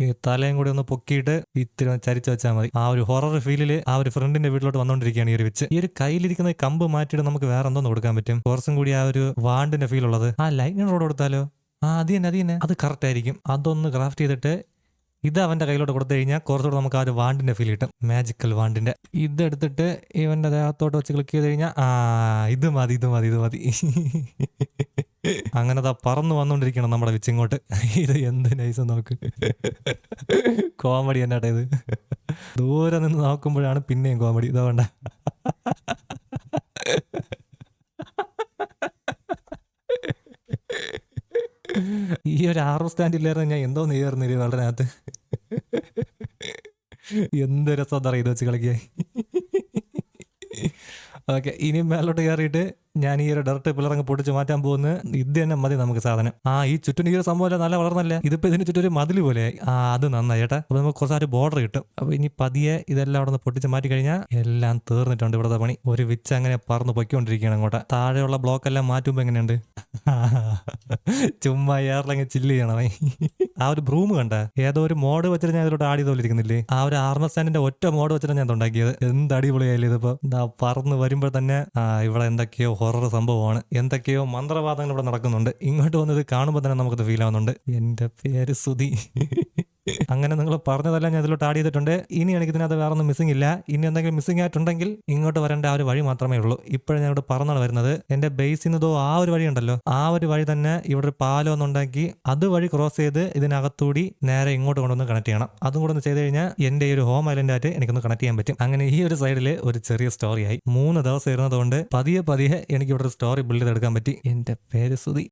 ഈ തലയും കൂടി ഒന്ന് പൊക്കിയിട്ട് ഇത്തിരി ചരിച്ചു വെച്ചാൽ മതി. ആ ഒരു ഹൊറർ ഫീലിൽ ആ ഒരു ഫ്രണ്ടിന്റെ വീട്ടിലോട്ട് വന്നുകൊണ്ടിരിക്കുകയാണ് ഈ ഒരു വെച്ച് ഈ ഒരു കയ്യിലിരിക്കുന്ന കമ്പ് മാറ്റിയിട്ട് നമുക്ക് വേറെ എന്തോന്ന് കൊടുക്കാൻ പറ്റും? കുറച്ചും കൂടി ആ ഒരു വാണ്ടിന്റെ ഫീൽ ഉള്ളത്. ആ ലൈറ്റിംഗ് റോഡ് കൊടുത്താലോ? ആ അത് തന്നെ അത് തന്നെ. അത് കറക്റ്റ് ആയിരിക്കും. അതൊന്ന് ക്രാഫ്റ്റ് ചെയ്തിട്ട് ഇത് അവന്റെ കയ്യിലോട്ട് കൊടുത്തു കഴിഞ്ഞാൽ കുറച്ചുകൂടെ നമുക്ക് ആ ഒരു വാണ്ടിന്റെ ഫീൽ കിട്ടും. മാജിക്കൽ വാണ്ടിന്റെ. ഇതെടുത്തിട്ട് ഇവന്റെ ദേഹത്തോട്ട് വെച്ച് ക്ലിക്ക് ചെയ്ത് കഴിഞ്ഞാൽ ആ ഇത് മതി ഇത് മതി ഇത് മതി. അങ്ങനെ ദാ പറന്നു വന്നുകൊണ്ടിരിക്കണം നമ്മുടെ വിച്ചിങ്ങോട്ട് ഇത് എന്ത് നൈസ് നോക്ക്. കോമഡി എന്നാട്ടെ ഇത്. ദൂരെ നിന്ന് നോക്കുമ്പോഴാണ് പിന്നെയും കോമഡി. ഇതാ വേണ്ട ഈ ഒരു ആറോ സ്റ്റാൻഡില്ലായിരുന്നു ഞാൻ എന്തോ നെയ്യായിരുന്നു വളരെ അകത്ത് എന്ത് രസം എന്താ ഇത് വെച്ച് കളിക്കാൻ. ഓക്കെ ഇനി മേലോട്ട് കയറിയിട്ട് ഞാൻ ഈ ഒരു ഡയറക്റ്റ് പിള്ളറങ്ങ് പൊട്ടിച്ച് മാറ്റാൻ പോകുന്നത് ഇത് തന്നെ മതി നമുക്ക് സാധനം. ആ ഈ ചുറ്റും ഈ ഒരു സംഭവം നല്ല വളർന്നല്ല? ഇതിപ്പോ ഇതിന് ചുറ്റും ഒരു മതിൽ പോലെ. ആ അത് നന്നായി ചേട്ടാ അപ്പൊ നമുക്ക് കുറച്ചൊരു ബോർഡർ കിട്ടും. അപ്പൊ ഇനി പതിയെ ഇതെല്ലാം അവിടെ നിന്ന് പൊട്ടിച്ച് മാറ്റി കഴിഞ്ഞാൽ എല്ലാം തീർന്നിട്ടുണ്ട് ഇവിടുത്തെ പണി. ഒരു വിച്ച് അങ്ങനെ പറന്ന് പൊയ്ക്കൊണ്ടിരിക്കുകയാണ് അങ്ങോട്ട്. താഴെയുള്ള ബ്ലോക്ക് എല്ലാം മാറ്റുമ്പോ എങ്ങനെയുണ്ട്? ചുമ്മാ എയറിലങ്ങ് ചില്ല് ചെയ്യണം ആ ഒരു ബ്രൂം കണ്ട. ഏതോ ഒരു മോഡ് വെച്ചിട്ട് ഞാൻ ഇതിലോട്ട് ആടി തോലിരിക്കുന്നില്ലേ ആ ഒരു ആർമർ സ്റ്റാൻഡിന്റെ ഒറ്റ മോഡ് വെച്ചിട്ട് ഞാൻ ഉണ്ടാക്കിയത് എന്ത് അടിപൊളിയായാലും ഇതിപ്പോ. പറന്ന് വരുമ്പോൾ തന്നെ ഇവിടെ എന്തൊക്കെയോ ഹൊറർ സംഭവമാണ്. എന്തൊക്കെയോ മന്ത്രവാദങ്ങൾ ഇവിടെ നടക്കുന്നുണ്ട്. ഇങ്ങോട്ട് വന്നത് കാണുമ്പോൾ തന്നെ നമുക്കത് ഫീൽ ആവുന്നുണ്ട്. എന്റെ പേര് സുധി. അങ്ങനെ നിങ്ങൾ പറഞ്ഞതെല്ലാം ഞാൻ ഇതിലോട്ട് ആഡ് ചെയ്തിട്ടുണ്ട്. ഇനി എനിക്ക് ഇതിനകത്ത് വേറെ ഒന്നും മിസ്സിംഗ് ഇല്ല. ഇനി എന്തെങ്കിലും മിസ്സിംഗ് ആയിട്ടുണ്ടെങ്കിൽ ഇങ്ങോട്ട് വരേണ്ട ആ ഒരു വഴി മാത്രമേ ഉള്ളൂ. ഇപ്പോഴും ഞാൻ ഇവിടെ പറഞ്ഞാണ് വരുന്നത്. എന്റെ ബേസിൽ നിന്നതോ ആ ഒരു വഴി ഉണ്ടല്ലോ. ആ ഒരു വഴി തന്നെ ഇവിടെ ഒരു പാലം അത് വഴി ക്രോസ് ചെയ്ത് ഇതിനകത്തൂടി നേരെ ഇങ്ങോട്ട് കൊണ്ടുവന്ന് കണക്ട് ചെയ്യണം. അതും കൂടെ ഒന്ന് ചെയ്ത് കഴിഞ്ഞാൽ എന്റെ ഈ ഒരു ഹോം ഐലൻഡ് ആയിട്ട് എനിക്കൊന്ന് കണക്ട് ചെയ്യാൻ പറ്റും. അങ്ങനെ ഈ ഒരു സൈഡിൽ ഒരു ചെറിയ സ്റ്റോറി ആയി. മൂന്ന് ദിവസം ഇരുന്നതുകൊണ്ട് പതിയെ പതിയെ എനിക്ക് ഇവിടെ ഒരു സ്റ്റോറി ബിൽഡ് ചെയ്തെടുക്കാൻ പറ്റി. എന്റെ പേര് സുധി.